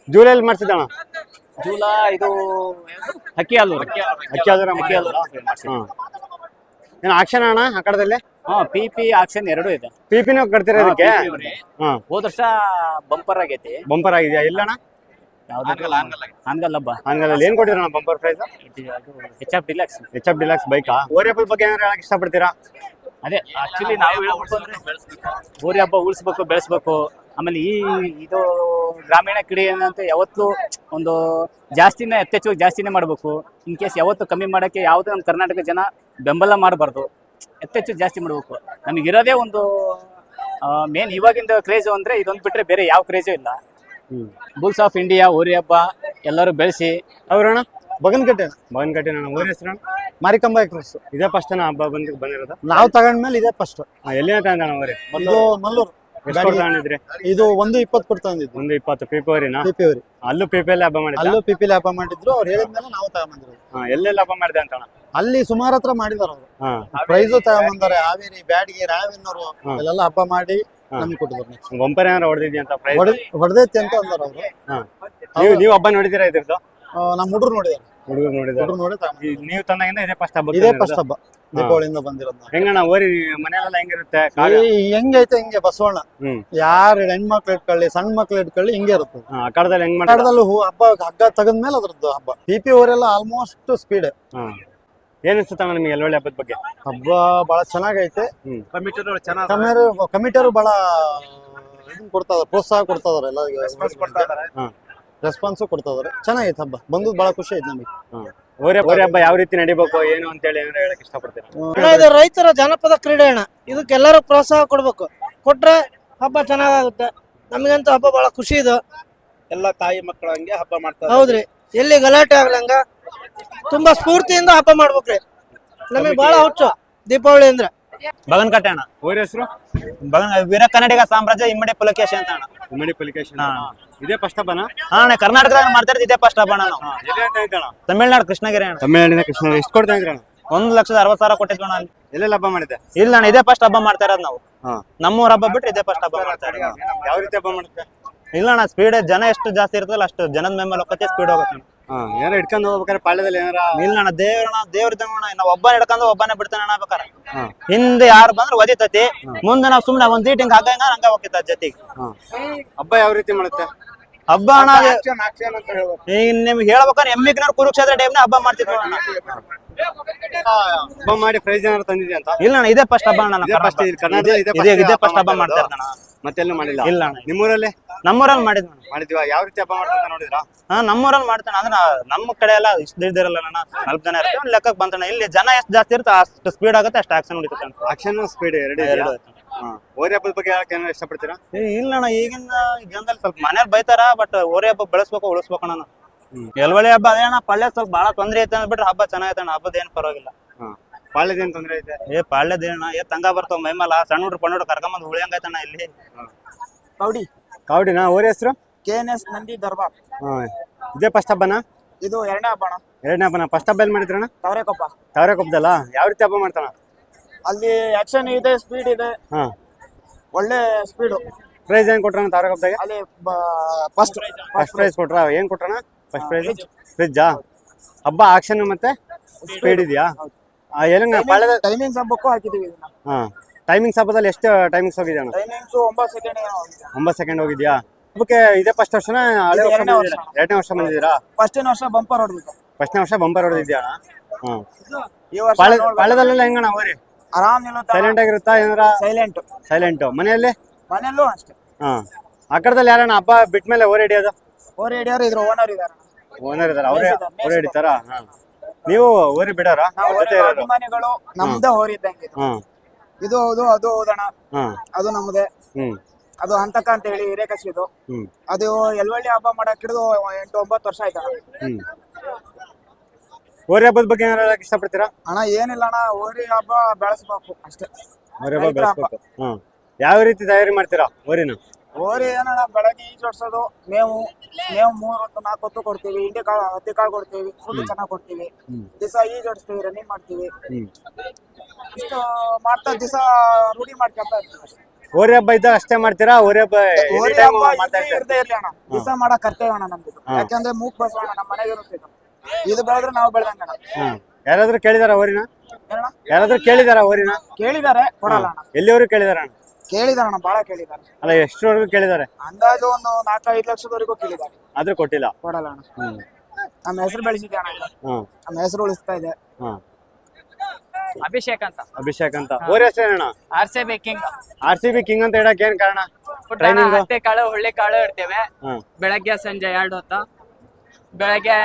ಜೂಲೈಲಿ ಮಾಡ್ಸಿದ್ದಣ್ಣ ಜೂಲ ಇದು ಅಕ್ಕಿ ಹಾಲು ಅಕ್ಕಿ ಯಾವ್ದಾರ ಅಕ್ಕಿ ಹಾಲು ಹಾ. ಏನು ಆಕ್ಷನ್ ಅಣ್ಣ ಆ ಕಡದಲ್ಲಿ? ಹಾ ಪಿ ಪಿ ಆಕ್ಷನ್ ಎರಡು ಇದೆ. ಪಿ ಪಿನೂ ಕಟ್ತೀರಾ ಇದಕ್ಕೆ? ಹಾ. ಹೋದ ವರ್ಷ ಬಂಪರ್ ಆಗೈತಿ. ಬಂಪರ್ ಆಗಿದೆಯಾ? ಇಲ್ಲಣ್ಣ ಯಾವ್ದು? ಹಾನ್ಗಲ್ ಹಬ್ಬ ಹಂಗಲ್ಲಿ ಏನ್ ಕೊಟ್ಟಿದ್ರಣ್ಣ bumper prize H F deluxe H F deluxe ಬೈಕಾ ಓರಿಯಪ್ಪದ ಬಗ್ಗೆ ಏನಾರ ಹೇಳಕ್ ಇಷ್ಟಪಡ್ತೀರಾ? ಅದೇ ಆಕ್ಚುಲಿ ನಾವು ಹೇಳ್ಬೇಕು ಅಂದ್ರೆ ಊರಿ ಹಬ್ಬ ಉಳಿಸ್ಬೇಕು ಬೆಳೆಸ್ಬೇಕು. ಆಮೇಲೆ ಈ ಇದು ಗ್ರಾಮೀಣ ಕ್ರೀಡೆ ಏನಂತ ಯಾವತ್ತು ಒಂದು ಜಾಸ್ತಿನೇ ಯಥೇಚ್ಛವಾಗಿ ಜಾಸ್ತಿನೇ ಮಾಡಬೇಕು. ಇನ್ ಕೇಸ್ ಯಾವತ್ತು ಕಮ್ಮಿ ಮಾಡೋಕ್ಕೆ ಯಾವುದೇ ನಮ್ಮ ಕರ್ನಾಟಕ ಜನ ಬೆಂಬಲ ಮಾಡಬಾರ್ದು. ಯಥೇಚ್ಛ ಜಾಸ್ತಿ ಮಾಡಬೇಕು. ನಮಗಿರೋದೇ ಒಂದು ಮೇನ್ ಇವಾಗಿಂದ ಕ್ರೇಜು ಅಂದ್ರೆ ಇದೊಂದು ಬಿಟ್ರೆ ಬೇರೆ ಯಾವ ಕ್ರೇಜು ಇಲ್ಲ. ಬುಲ್ಸ್ ಆಫ್ ಇಂಡಿಯಾ ಊರಿ ಹಬ್ಬ ಎಲ್ಲರೂ ಬೆಳೆಸಿ. ಅವ್ರಣ್ಣ ಬಗನ್ಕಟ್ಟೆ ಬಗನ್ಕಟ್ಟೆ ನನ್ನ ಊರ ಹೆಸರು ಮಾರಿಕಂಬ ಎಕ್ಸ್ಪ್ರೆಸ್. ಇದೇ ಫಸ್ಟ್ ಹಬ್ಬ ಬಂದ್ ಬಂದಿರೋದು? ನಾವು ತಗೊಂಡ್ಮೇಲೆ ಇದೇ ಫಸ್ಟ್ ಎಲ್ಲಿನ ತಂದಣ್ಣ ಊರಿ ಇದು ಮಲ್ಲೂರು ಎಷ್ಟು ತಗೊಂಡಿದ್ರಿ ಇದು ಒಂದು ಇಪ್ಪತ್ತು ಕೊಟ್ಟು ತಂದಿದ್ದು ಒಂದು ಇಪ್ಪತ್ತು ಪಿಪೋರಿನ ಪಿಪಿ ಅಲ್ಲೂ ಪಿಪಿಎಲ್ ಹಬ್ಬ ಮಾಡಿ ಅಲ್ಲೂ ಪಿಪಿಎಲ್ ಹಬ್ಬ ಮಾಡಿದ್ರು ಅವ್ರು ಹೇಳಿದ್ಮೇಲೆ ನಾವು ತಗೊಂಬಂದಿರೋದು. ಹಾ ಎಲ್ಲೆಲ್ಲ ಹಬ್ಬ ಮಾಡಿದೆ ಅಂತ ಅಲ್ಲಿ ಸುಮಾರು ಹತ್ರ ಮಾಡಿದಾರ ಅವರು. ಪ್ರೈಸ್ ತಗೊಂಬಂದಾರೆ ಹಾವೇರಿ ಬ್ಯಾಡಗಿ ರಾವಿನವರು. ಅಲ್ಲೆಲ್ಲ ಹಬ್ಬ ಮಾಡಿ. ನಮ್ಗೆ ಕೊಟ್ಟಿದ್ರು ಬಂಪರ್ ಏನಾರ ಹೊಡೆದಿದ್ಯಾ ಅಂತ ಪ್ರೈಸ್ ಹೊಡೆದೈತಿ ಅಂತ ಅಂದಾರ ಅವರು. ನೀವು ಹಬ್ಬ ನೋಡಿದಿರಾ ಇದ್ರದ್ದು? ನಮ್ಮ ಹುಡುಗರು ನೋಡಿದಾರೆ. ಹುಡುಗರು ನೋಡಿದಾರೆ. ನೋಡಿ. ನೀವು ತಂದಾಗಿಂದ ಇದೇ ಫಸ್ಟ್ ಹಬ್ಬ ಇದೇ ಫಸ್ಟ್ ಹಬ್ಬ. ದೀಪಾವಳಿಯಿಂದ ಬಂದಿರೋದು. ಹೆಂಗಣ್ಣ ಓರಿ ಮನೆಯಲ್ಲೆಲ್ಲ ಹೆಂಗಿರುತ್ತೆ? ಈ ಹೆಂಗೈತೆ ಹಿಂಗೆ ಬಸವಣ್ಣ. ಹ್ಮ್. ಯಾರು ಹೆಣ್ಮಕ್ಳು ಇಟ್ಕೊಳ್ಳಿ ಸಣ್ಣ ಮಕ್ಳು ಇಟ್ಕೊಳ್ಳಿ ಹಿಂಗೆ ಇರುತ್ತೆ. ಹಾ, ಆ ಕಡದಲ್ಲಿ ಹೆಂಗ್ ಮಾಡ್ತಾರೆ ಕನ್ನಡದಲ್ಲೂ ಹೂ ಹಬ್ಬ ಹಗ್ಗ ತೆಗದ್ಮೇಲೆ ಅದ್ರದ್ದು ಹಬ್ಬ. ಪಿ ಪಿ ಅವರೆಲ್ಲ ಆಲ್ಮೋಸ್ಟ್ ಸ್ಪೀಡ್ ಹಾ. ಏನ್ ಅನ್ಸುತ್ತಣ್ಣ ನಿಮ್ಗೆ ಎಲ್ಲೊಳ್ಳೆ ಹಬ್ಬದ ಬಗ್ಗೆ? ಹಬ್ಬ ಬಹಳ ಚೆನ್ನಾಗೈತೆ. ಹ್ಮ್. ಕಮಿಟರು ಕಮಿಟರು ಬಹಳ ಕೊಡ್ತಾ ಇದಾರೆ ಪ್ರೋತ್ಸಾಹ ಕೊಡ್ತಾ ಇದಾರೆ ಎಲ್ಲ ಹಾ. ರೆಸ್ಪಾನ್ಸು ಕೊಡ್ತಾ ಇದಾರೆ ಚೆನ್ನಾಗೈತೆ ಹಬ್ಬ. ಬಂದದ್ದು ಬಹಳ ಖುಷಿ ಆಯ್ತು ನಮಗೆ. ಓರಿ ಓರಿ ಹಬ್ಬ ಯಾವ ರೀತಿ ನಡಿಬೇಕು ಏನು ಅಂತೇಳಿ ಏನಾರ ಹೇಳಕ್ ಇದು ರೈತರ ಜನಪದ ಕ್ರೀಡೆ ಅಣ್ಣ. ಇದಕ್ಕೆಲ್ಲರೂ ಪ್ರೋತ್ಸಾಹ ಕೊಡ್ಬೇಕು. ಕೊಟ್ರೆ ಹಬ್ಬ ಚೆನ್ನಾಗಾಗುತ್ತೆ. ನಮಗಂತೂ ಹಬ್ಬ ಬಹಳ ಖುಷಿ ಇದು. ಎಲ್ಲ ತಾಯಿ ಮಕ್ಕಳ ಹಂಗೆ ಹಬ್ಬ ಮಾಡ್ತಾರೆ. ಹೌದ್ರಿ. ಎಲ್ಲಿ ಗಲಾಟೆ ಆಗ್ಲಂಗ ತುಂಬಾ ಸ್ಫೂರ್ತಿಯಿಂದ ಹಬ್ಬ ಮಾಡ್ಬೇಕ್ರಿ. ನಮಗೆ ಬಹಳ ಹುಚ್ಚು ದೀಪಾವಳಿ ಅಂದ್ರೆ. ಬಗನ್ಕಟ್ಟೆ ಅಣ್ಣ. ಊರ ಹೆಸರು? ಬಗನ್ ವೀರ ಕನ್ನಡಿಗ ಸಾಮ್ರಾಜ್ಯ ಇಮ್ಮಡಿ ಪುಲಕೇಶಿ ಅಂತ ಅಣ್ಣ. ಇಮ್ಮಡಿ ಪಲಿಕೇಶನ್ ಇದೇ ಫಸ್ಟ್ ಹಬ್ಬನ ಹಾ ಅಣ್ಣ ಕರ್ನಾಟಕದಾಗ ಮಾಡ್ತಾ ಇದ್ದೆ ಇದೇ ಫಸ್ಟ್ ಹಬ್ಬ ಅಣ್ಣ ನಾವು. ಎಲ್ಲಿ ತಮಿಳ್ನಾಡು ಕೃಷ್ಣಗಿರಿ ಅಣ್ಣ. ತಮಿಳ್ನಾಡಿನ ಕೃಷ್ಣ ಎಷ್ಟು ಕೊಡ್ತಾ ಅಣ್ಣ? ಒಂದ್ ಲಕ್ಷದ ಅರವತ್ ಸಾವಿರ ಕೊಟ್ಟಿದ್ವಿ ಅಣ್ಣ ಅಲ್ಲಿ. ಎಲ್ಲೆಲ್ಲ ಹಬ್ಬ ಮಾಡಿದ್ದೆ? ಇಲ್ಲ ಅಣ್ಣ ಇದೇ ಫಸ್ಟ್ ಹಬ್ಬ ಮಾಡ್ತಾ ಇರೋದು ನಾವು. ಹಾ. ನಮ್ಮೂರ ಹಬ್ಬ ಬಿಟ್ಟು ಇದೇ ಫಸ್ಟ್ ಹಬ್ಬ ಮಾಡ್ತಾ ಇರೋದು. ಯಾವ ರೀತಿ ಹಬ್ಬ ಮಾಡುತ್ತೆ ಇಲ್ಲ ಅಣ್ಣ ಸ್ಪೀಡ್ ಜನ ಎಷ್ಟು ಜಾಸ್ತಿ ಇರ್ತದಲ್ಲ ಅಷ್ಟು ಜನದ ಮೇಲೆ ಹೋಗತ್ತೆ ಸ್ಪೀಡ್ ಹೋಗುತ್ತೆ ಅಣ್ಣ. ಹಾ ಏನಾರ ಇಟ್ಕೊಂಡು ಹೋಗ್ಬೇಕಾದ್ರೆ ಪಾಳ್ಯದಲ್ಲಿ ಏನಾರ ಇಲ್ಲ ಅಣ್ಣ ದೇವ್ರಣ್ಣ ದೇವ್ರ ಅಣ್ಣ ನಾವು ಒಬ್ಬನ ಹಿಡ್ಕೊಂಡು ಒಬ್ಬನೇ ಬಿಡ್ತಾನೆ ಅಣ್ಣ ಬೇಕಾರೆ. ಹಾ. ಹಿಂದೆ ಯಾರು ಬಂದ್ರೆ ಒದಿತತಿ ಮುಂದೆ ನಾವು ಸುಮ್ನೆ ಒಂದ್ ಸೀಟ್ ಹಿಂಗ್ ಹಾಕಂಗ ಹಂಗ ಹೋಗ್ತಿತ್ತ ಜೊತೆಗೆ. ಹಾ. ಹಬ್ಬ ಯಾವ ರೀತಿ ಮಾಡುತ್ತೆ? ಹಬ್ಬ ಅಣ್ಣ ಅದು- ಅಂತ ಹೇಳ್ಬೇಕು. ಈಗ ನಿಮ್ಗೆ ಹೇಳ್ಬೇಕಾದ್ರೆ ಎಮ್ಮಿಗ್ನವ್ರು ಕುರುಕ್ಷೇತ್ರ ಟೈಮ್ನ ಹಬ್ಬ ಮಾಡ್ತಿದ್ರು ಅಣ್ಣ. ಹಬ್ಬ ಮಾಡಿ ಪ್ರೈಸ್ ಏನಾರು ತಂದಿದ್ಯಾ ಅಂತ? ಇಲ್ಲ ಅಣ್ಣ ಇದೇ ಫಸ್ಟ್ ಹಬ್ಬ ಅಣ್ಣ ಇದೇ first ಇದು ಕರ್ನಾಟಕದಲ್ಲಿ ಇದೇ ಇದೇ first ಇದೇ ಹಬ್ಬ ಫಸ್ಟ್ ಹಬ್ಬ ಮಾಡ್ತಾ ಮಾಡ್ತಾ ಇರೋದು? ಇರ್ತಾನ ಮತ್ತೆಲ್ಲೂ ಮಾಡಿಲ್ಲ? ಇಲ್ಲ ಅಣ್ಣ. ನಿಮ್ಮೂರಲ್ಲಿ? ನಮ್ಮೂರಲ್ಲಿ ಮಾಡಿದ್ವಿ ಅಣ್ಣ. ಮಾಡಿದ್ವಾ? ಯಾವ ರೀತಿ ಹಬ್ಬ ಮಾಡ್ತಾರೆ ನೋಡಿದ್ರಾ? ಹಾ ನಮ್ಮೂರಲ್ಲಿ ಮಾಡ್ತಾನೆ. ಅಂದ್ರೆ ನಮ್ಮ ಕಡೆ ಎಲ್ಲ ಇಷ್ಟು ಇದಿರಲ್ಲ ಅಣ್ಣ ಸ್ವಲ್ಪ ಜನ ಇರ್ತೀವಿ. ಒಂದ್ ಲೆಕ್ಕಕ್ಕೆ ಬಂತಣ್ಣ ಇಲ್ಲಿ ಜನ ಎಷ್ಟು ಜಾಸ್ತಿ ಇರುತ್ತೆ ಅಷ್ಟು ಸ್ಪೀಡ್ ಆಗುತ್ತೆ ಅಷ್ಟು ಆಕ್ಷನ್ ಅಣ್ಣ. ಆಕ್ಷನ್ ಸ್ಪೀಡ್ ಎರಡು ಎರಡು ಹಾ. ಹೋರಿ ಹಬ್ಬದ ಬಗ್ಗೆ ಹೇಳಕ್ ಏನಾರ ಇಷ್ಟಪಡ್ತೀರಾ? ಏ, ಇಲ್ಲ ಅಣ್ಣ ಈಗಿನ ಜನದಲ್ಲಿ ಸ್ವಲ್ಪ ಮನೇಲಿ ಬೈತಾರ ಬಟ್ ಓರಿ ಹಬ್ಬ ಬೆಳೆಸ್ಬೇಕು ಉಳಿಸ್ಬೇಕು ಅಣ್ಣ. ಎಲ್ವಳಿ ಹಬ್ಬ ಅದೇ ಅಣ್ಣ ಪಳ್ಳೆ ಸ್ವಲ್ಪ ಬಹಳ ತೊಂದ್ರೆ ಐತೆ ಅಂದ್ಬಿಟ್ರೆ ಹಬ್ಬ ಚೆನ್ನಾಗೈತೆ ಅಣ್ಣ ಹಬ್ಬದ ಏನು ಪರವಾಗಿಲ್ಲ. ಏನ್ ತೊಂದ್ರೆ ಐತೆ? ಏ ಪಾಳ್ಯದ ಏನ ಏ ತಂಗ ಬರ್ತಾವ ಮೈಮಲ್ಲ ಸಣ್ಣ ಹುಡ್ರು ಪಣ್ಣ ಹುಡ್ರು ಕರ್ಕೊಂಬಂದು ಉಳಿಯಂಗೈತಣ್ಣ ಇಲ್ಲಿ ಕೌಡಿ ಕಾವಡಿನಾ ಊರ ಹೆಸರು? K N S Nandi Darbar. ಹಾ. ಇದೇ ಫಸ್ಟ್ ಹಬ್ಬನಾ? ಇದು ಎರಡನೇ ಹಬ್ಬಣ ಎರಡನೇ ಹಬ್ಬನ? ಫಸ್ಟ್ ಹಬ್ಬ ಎಲ್ಲಿ ಮಾಡಿದ್ರಣ ತವರೆಕೊಪ್ಪ. ತವರೇಕೊಪ್ಪದಲ್ಲ? ಯಾವ ರೀತಿ ಹಬ್ಬ ಮಾಡ್ತಾನ? ಅಲ್ಲಿ ಆಕ್ಷನ್ ಇದೆ ಸ್ಪೀಡ್ ಇದೆ. ಹಾ. ಒಳ್ಳೆ ಸ್ಪೀಡು ಪ್ರೈಸ್ ಏನ್ ಕೊಟ್ರಣ ತವರೇಕೊಪ್ಪದಾಗ? ಅಲ್ಲಿ ಫಸ್ಟ್ ಫಸ್ಟ್ ಪ್ರೈಸ್ ಕೊಟ್ರ? ಏನ್ ಕೊಟ್ರಣ ಫಸ್ಟ್ ಪ್ರೈಸ್ ಫ್ರಿಜ್ಜಾ ಹಬ್ಬ ಆಕ್ಷನ್ ಮತ್ತೆ ಸ್ಪೀಡ್ ಇದೆಯಾ? ಎಲ್ಲ ಟೈಮಿಂಗ್ಸ್ ಹಬ್ಬಕ್ಕೂ ಹಾಕಿದೀವಿ ಇದನ್ನ. ಹಾ. ಟೈಮಿಂಗ್ಸ್ ಹಬ್ಬದಲ್ಲಿ ಎಷ್ಟು ಟೈಮಿಂಗ್ಸ್ ಹೋಗಿದೆ ಅಣ್ಣ? ಟೈಮಿಂಗ್ಸ್ ಒಂಬತ್ತು ಸೆಕೆಂಡ್ ಒಂಬತ್ತು ಸೆಕೆಂಡ್ ಹೋಗಿದ್ಯಾ? ಹಬ್ಬಕ್ಕೆ ಇದೇ ಫಸ್ಟ್ ವರ್ಷನ? ಹಳೆ ವರ್ಷ ಎರಡನೇ ಬಂದಿದ್ದೀರಾ? ವರ್ಷ. ಎರಡನೇ ವರ್ಷ ಬಂದಿದ್ದೀರಾ? ಫಸ್ಟಿನ ವರ್ಷ ಬಂಪರ್ ಹೊಡೆದಿತ್ತು ಫಸ್ಟ್ನೇ ವರ್ಷ ಬಂಪರ್ ಹೊಡೆದಿದ್ಯಾ ಹ್ಮ್ ಈ ವರ್ಷ. ಪಾಳ್ಯದಲ್ಲೆಲ್ಲ ಹೆಂಗಣ್ಣ ಹೋರಿ? ಆರಾಮ್ ನಿಲ್ಲುತ್ತಾ ಸೈಲೆಂಟ್ ಆಗಿರುತ್ತಾ ಏನಾರ? ಸೈಲೆಂಟ್ ಸೈಲೆಂಟ್ ಮನೆಯಲ್ಲಿ? ಮನೆಯಲ್ಲೂ ಅಷ್ಟೇ. ಹಾ. ಆ ಕಡೆದಲ್ಲಿ ಯಾರಣ್ಣ ಹಬ್ಬ ಬಿಟ್ಮೇಲೆ ಓರ್ ಹಿಡಿಯೋದು? ಓರ್ ಹಿಡಿಯೋರು ಇದ್ರ ಓನರ್ ಇದಾರೆ. ಓನರ್ ಇದಾರ. ಅವರೇ ಮೇಯ್ಸಿದ್ದಾರೆ, ಓರಿ ಹಿಡಿತಾರ? ಹಾ. ನೀವು ಓರಿ ಬಿಡಾರ? ನಾವು ಜೊತೆ ಇರೋರು? ಅಭಿಮಾನಿಗಳು ನಮ್ದೇ ಹೋರಿದ್ದಂಗೆ ಇದು. ಹಾ. ಇದು ಹೌದು ಅದು ಹೌದಣ ಅದು ನಮ್ಮದೇ ಅದು ಹಂತಕ ಅಂತ ಹೇಳಿ ಹಿರೇಕಸಿದು ಅದು ಎಲ್ವಳ್ಳಿ ಹಬ್ಬ ಮಾಡಕ್ ಹಿಡಿದು ಎಂಟು ಒಂಬತ್ತು ವರ್ಷ ಆಯ್ತಣ ಹೋರಿ ಹಬ್ಬದ ಬಗ್ಗೆ ಏನಾರ ಹೇಳಕ್ ಇಷ್ಟಪಡ್ತೀರಾ? ಅಣ್ಣ ಏನಿಲ್ಲ ಅಣ್ಣ ಹೋರಿ ಹಬ್ಬ ಬೆಳೆಸ್ಬೇಕು ಅಷ್ಟೇ. ಹೋರಿ ಹಬ್ಬ ರೈತರ ಬೆಳೆಸ್ಬೇಕು. ಹಾ ಯಾವ ರೀತಿ ತಯಾರಿ ಮಾಡ್ತೀರಾ ಹೋರಿನ? ಹೋರಿ ಏನಣ್ಣ ಬೆಳಗ್ಗೆ ಈಜೋಡ್ಸೋದು ಮೇವು ಮೇವು ಮೂರ್ ಹೊತ್ತು ನಾಲ್ಕು ಹೊತ್ತು ಕೊಡ್ತೀವಿ. ಹಿಂಡಿ ಕಾಳು ಹತ್ತಿ ಕಾಳು ಕೊಡ್ತೀವಿ. ಫುಡ್ ಚೆನ್ನಾಗಿ ಕೊಡ್ತೀವಿ. ದಿಸಾ ದಿವಸ ಈಜೋಡಿಸ್ತೀವಿ ರನ್ನಿಂಗ್ ಮಾಡ್ತೀವಿ. ಇಷ್ಟು ಮಾಡ್ತಾ ದಿವಸ ರೂಢಿ ಮಾಡ್ಕೊಳ್ತಾ ಇರ್ತೀವಿ ಅಷ್ಟೇ. ಹೋರಿ ಹಬ್ಬ ಇದ್ದಾಗ ಅಷ್ಟೇ ಮಾಡ್ತೀರಾ? ಹೋರಿ ಹಬ್ಬ ಹೋರಿ ಹಬ್ಬ ಇರ್ದೇ ಇರ್ಲಿ ಅಣ್ಣ. ದಿವಸ ಮಾಡಕ್ ಕರ್ತೇವೆ ಅಣ್ಣ ನಮ್ದು. ಯಾಕಂದ್ರೆ ಮೂಕ್ ಬಸವಣ್ಣ ನಮ್ಮ ಮನೆಗೆ ಇರುತ್ತೆ ಇದು. ಇದು ಬೆಳೆದ್ರೆ ನಾವು ಬೆಳೆದಂಗಣ ಯಾರಾದ್ರೂ ಕೇಳಿದಾರ ಹೋರಿನ? ಯಾರಾದ್ರೂ ಕೇಳಿದಾರ ಹೋರಿನ? ಕೇಳಿದಾರೆ ಕೊಡಲ್ಲ ಅಣ್ಣ. ಎಲ್ಲೋರು ಕೇಳಿದಾರ ಅಣ್ಣ? ಕೇಳಿದಾರೆ ಬಹಳ ಕೇಳಿದಾರೆ. ಅಲ್ಲ ಎಷ್ಟರವರೆಗೂ ಕೇಳಿದಾರೆ? ಅಂದಾಜು ಒಂದು ನಾಲ್ಕೈದು ಲಕ್ಷದವರೆಗೂ ಕೇಳಿದಾರೆ. ಆದ್ರೂ ಕೊಟ್ಟಿಲ್ಲ? ಕೊಡಲ್ಲ ಅಣ್ಣ. ಹ್ಮ್. ನಮ್ಮ ಹೆಸರು ಬೆಳೆಸಿದ್ದೆ ಅಣ್ಣ ಇದು. ಹಾ ನಮ್ಮ ಹೆಸರು ಉಳಿಸ್ತಾ ಇದೆ. ಹಾ ಅಭಿಷೇಕ್ ಅಂತ. ಅಭಿಷೇಕ್ ಅಂತ. ಓರ್ ಹೆಸರೇನಣ್ಣ R C B king. R C B king ಅಂತ ಹೇಳಕ್ ಏನ್ ಕಾರಣ? ಟ್ರೈನಿಂಗ್? ಹತ್ತಿ ಕಾಳು ಹುಳ್ಳಿ ಕಾಳು ಇಡ್ತೇವೆ. ಬೆಳಗ್ಗೆ ಸಂಜೆ ಎರಡು ಹೊತ್ತು. ಬೆಳಗ್ಗೆ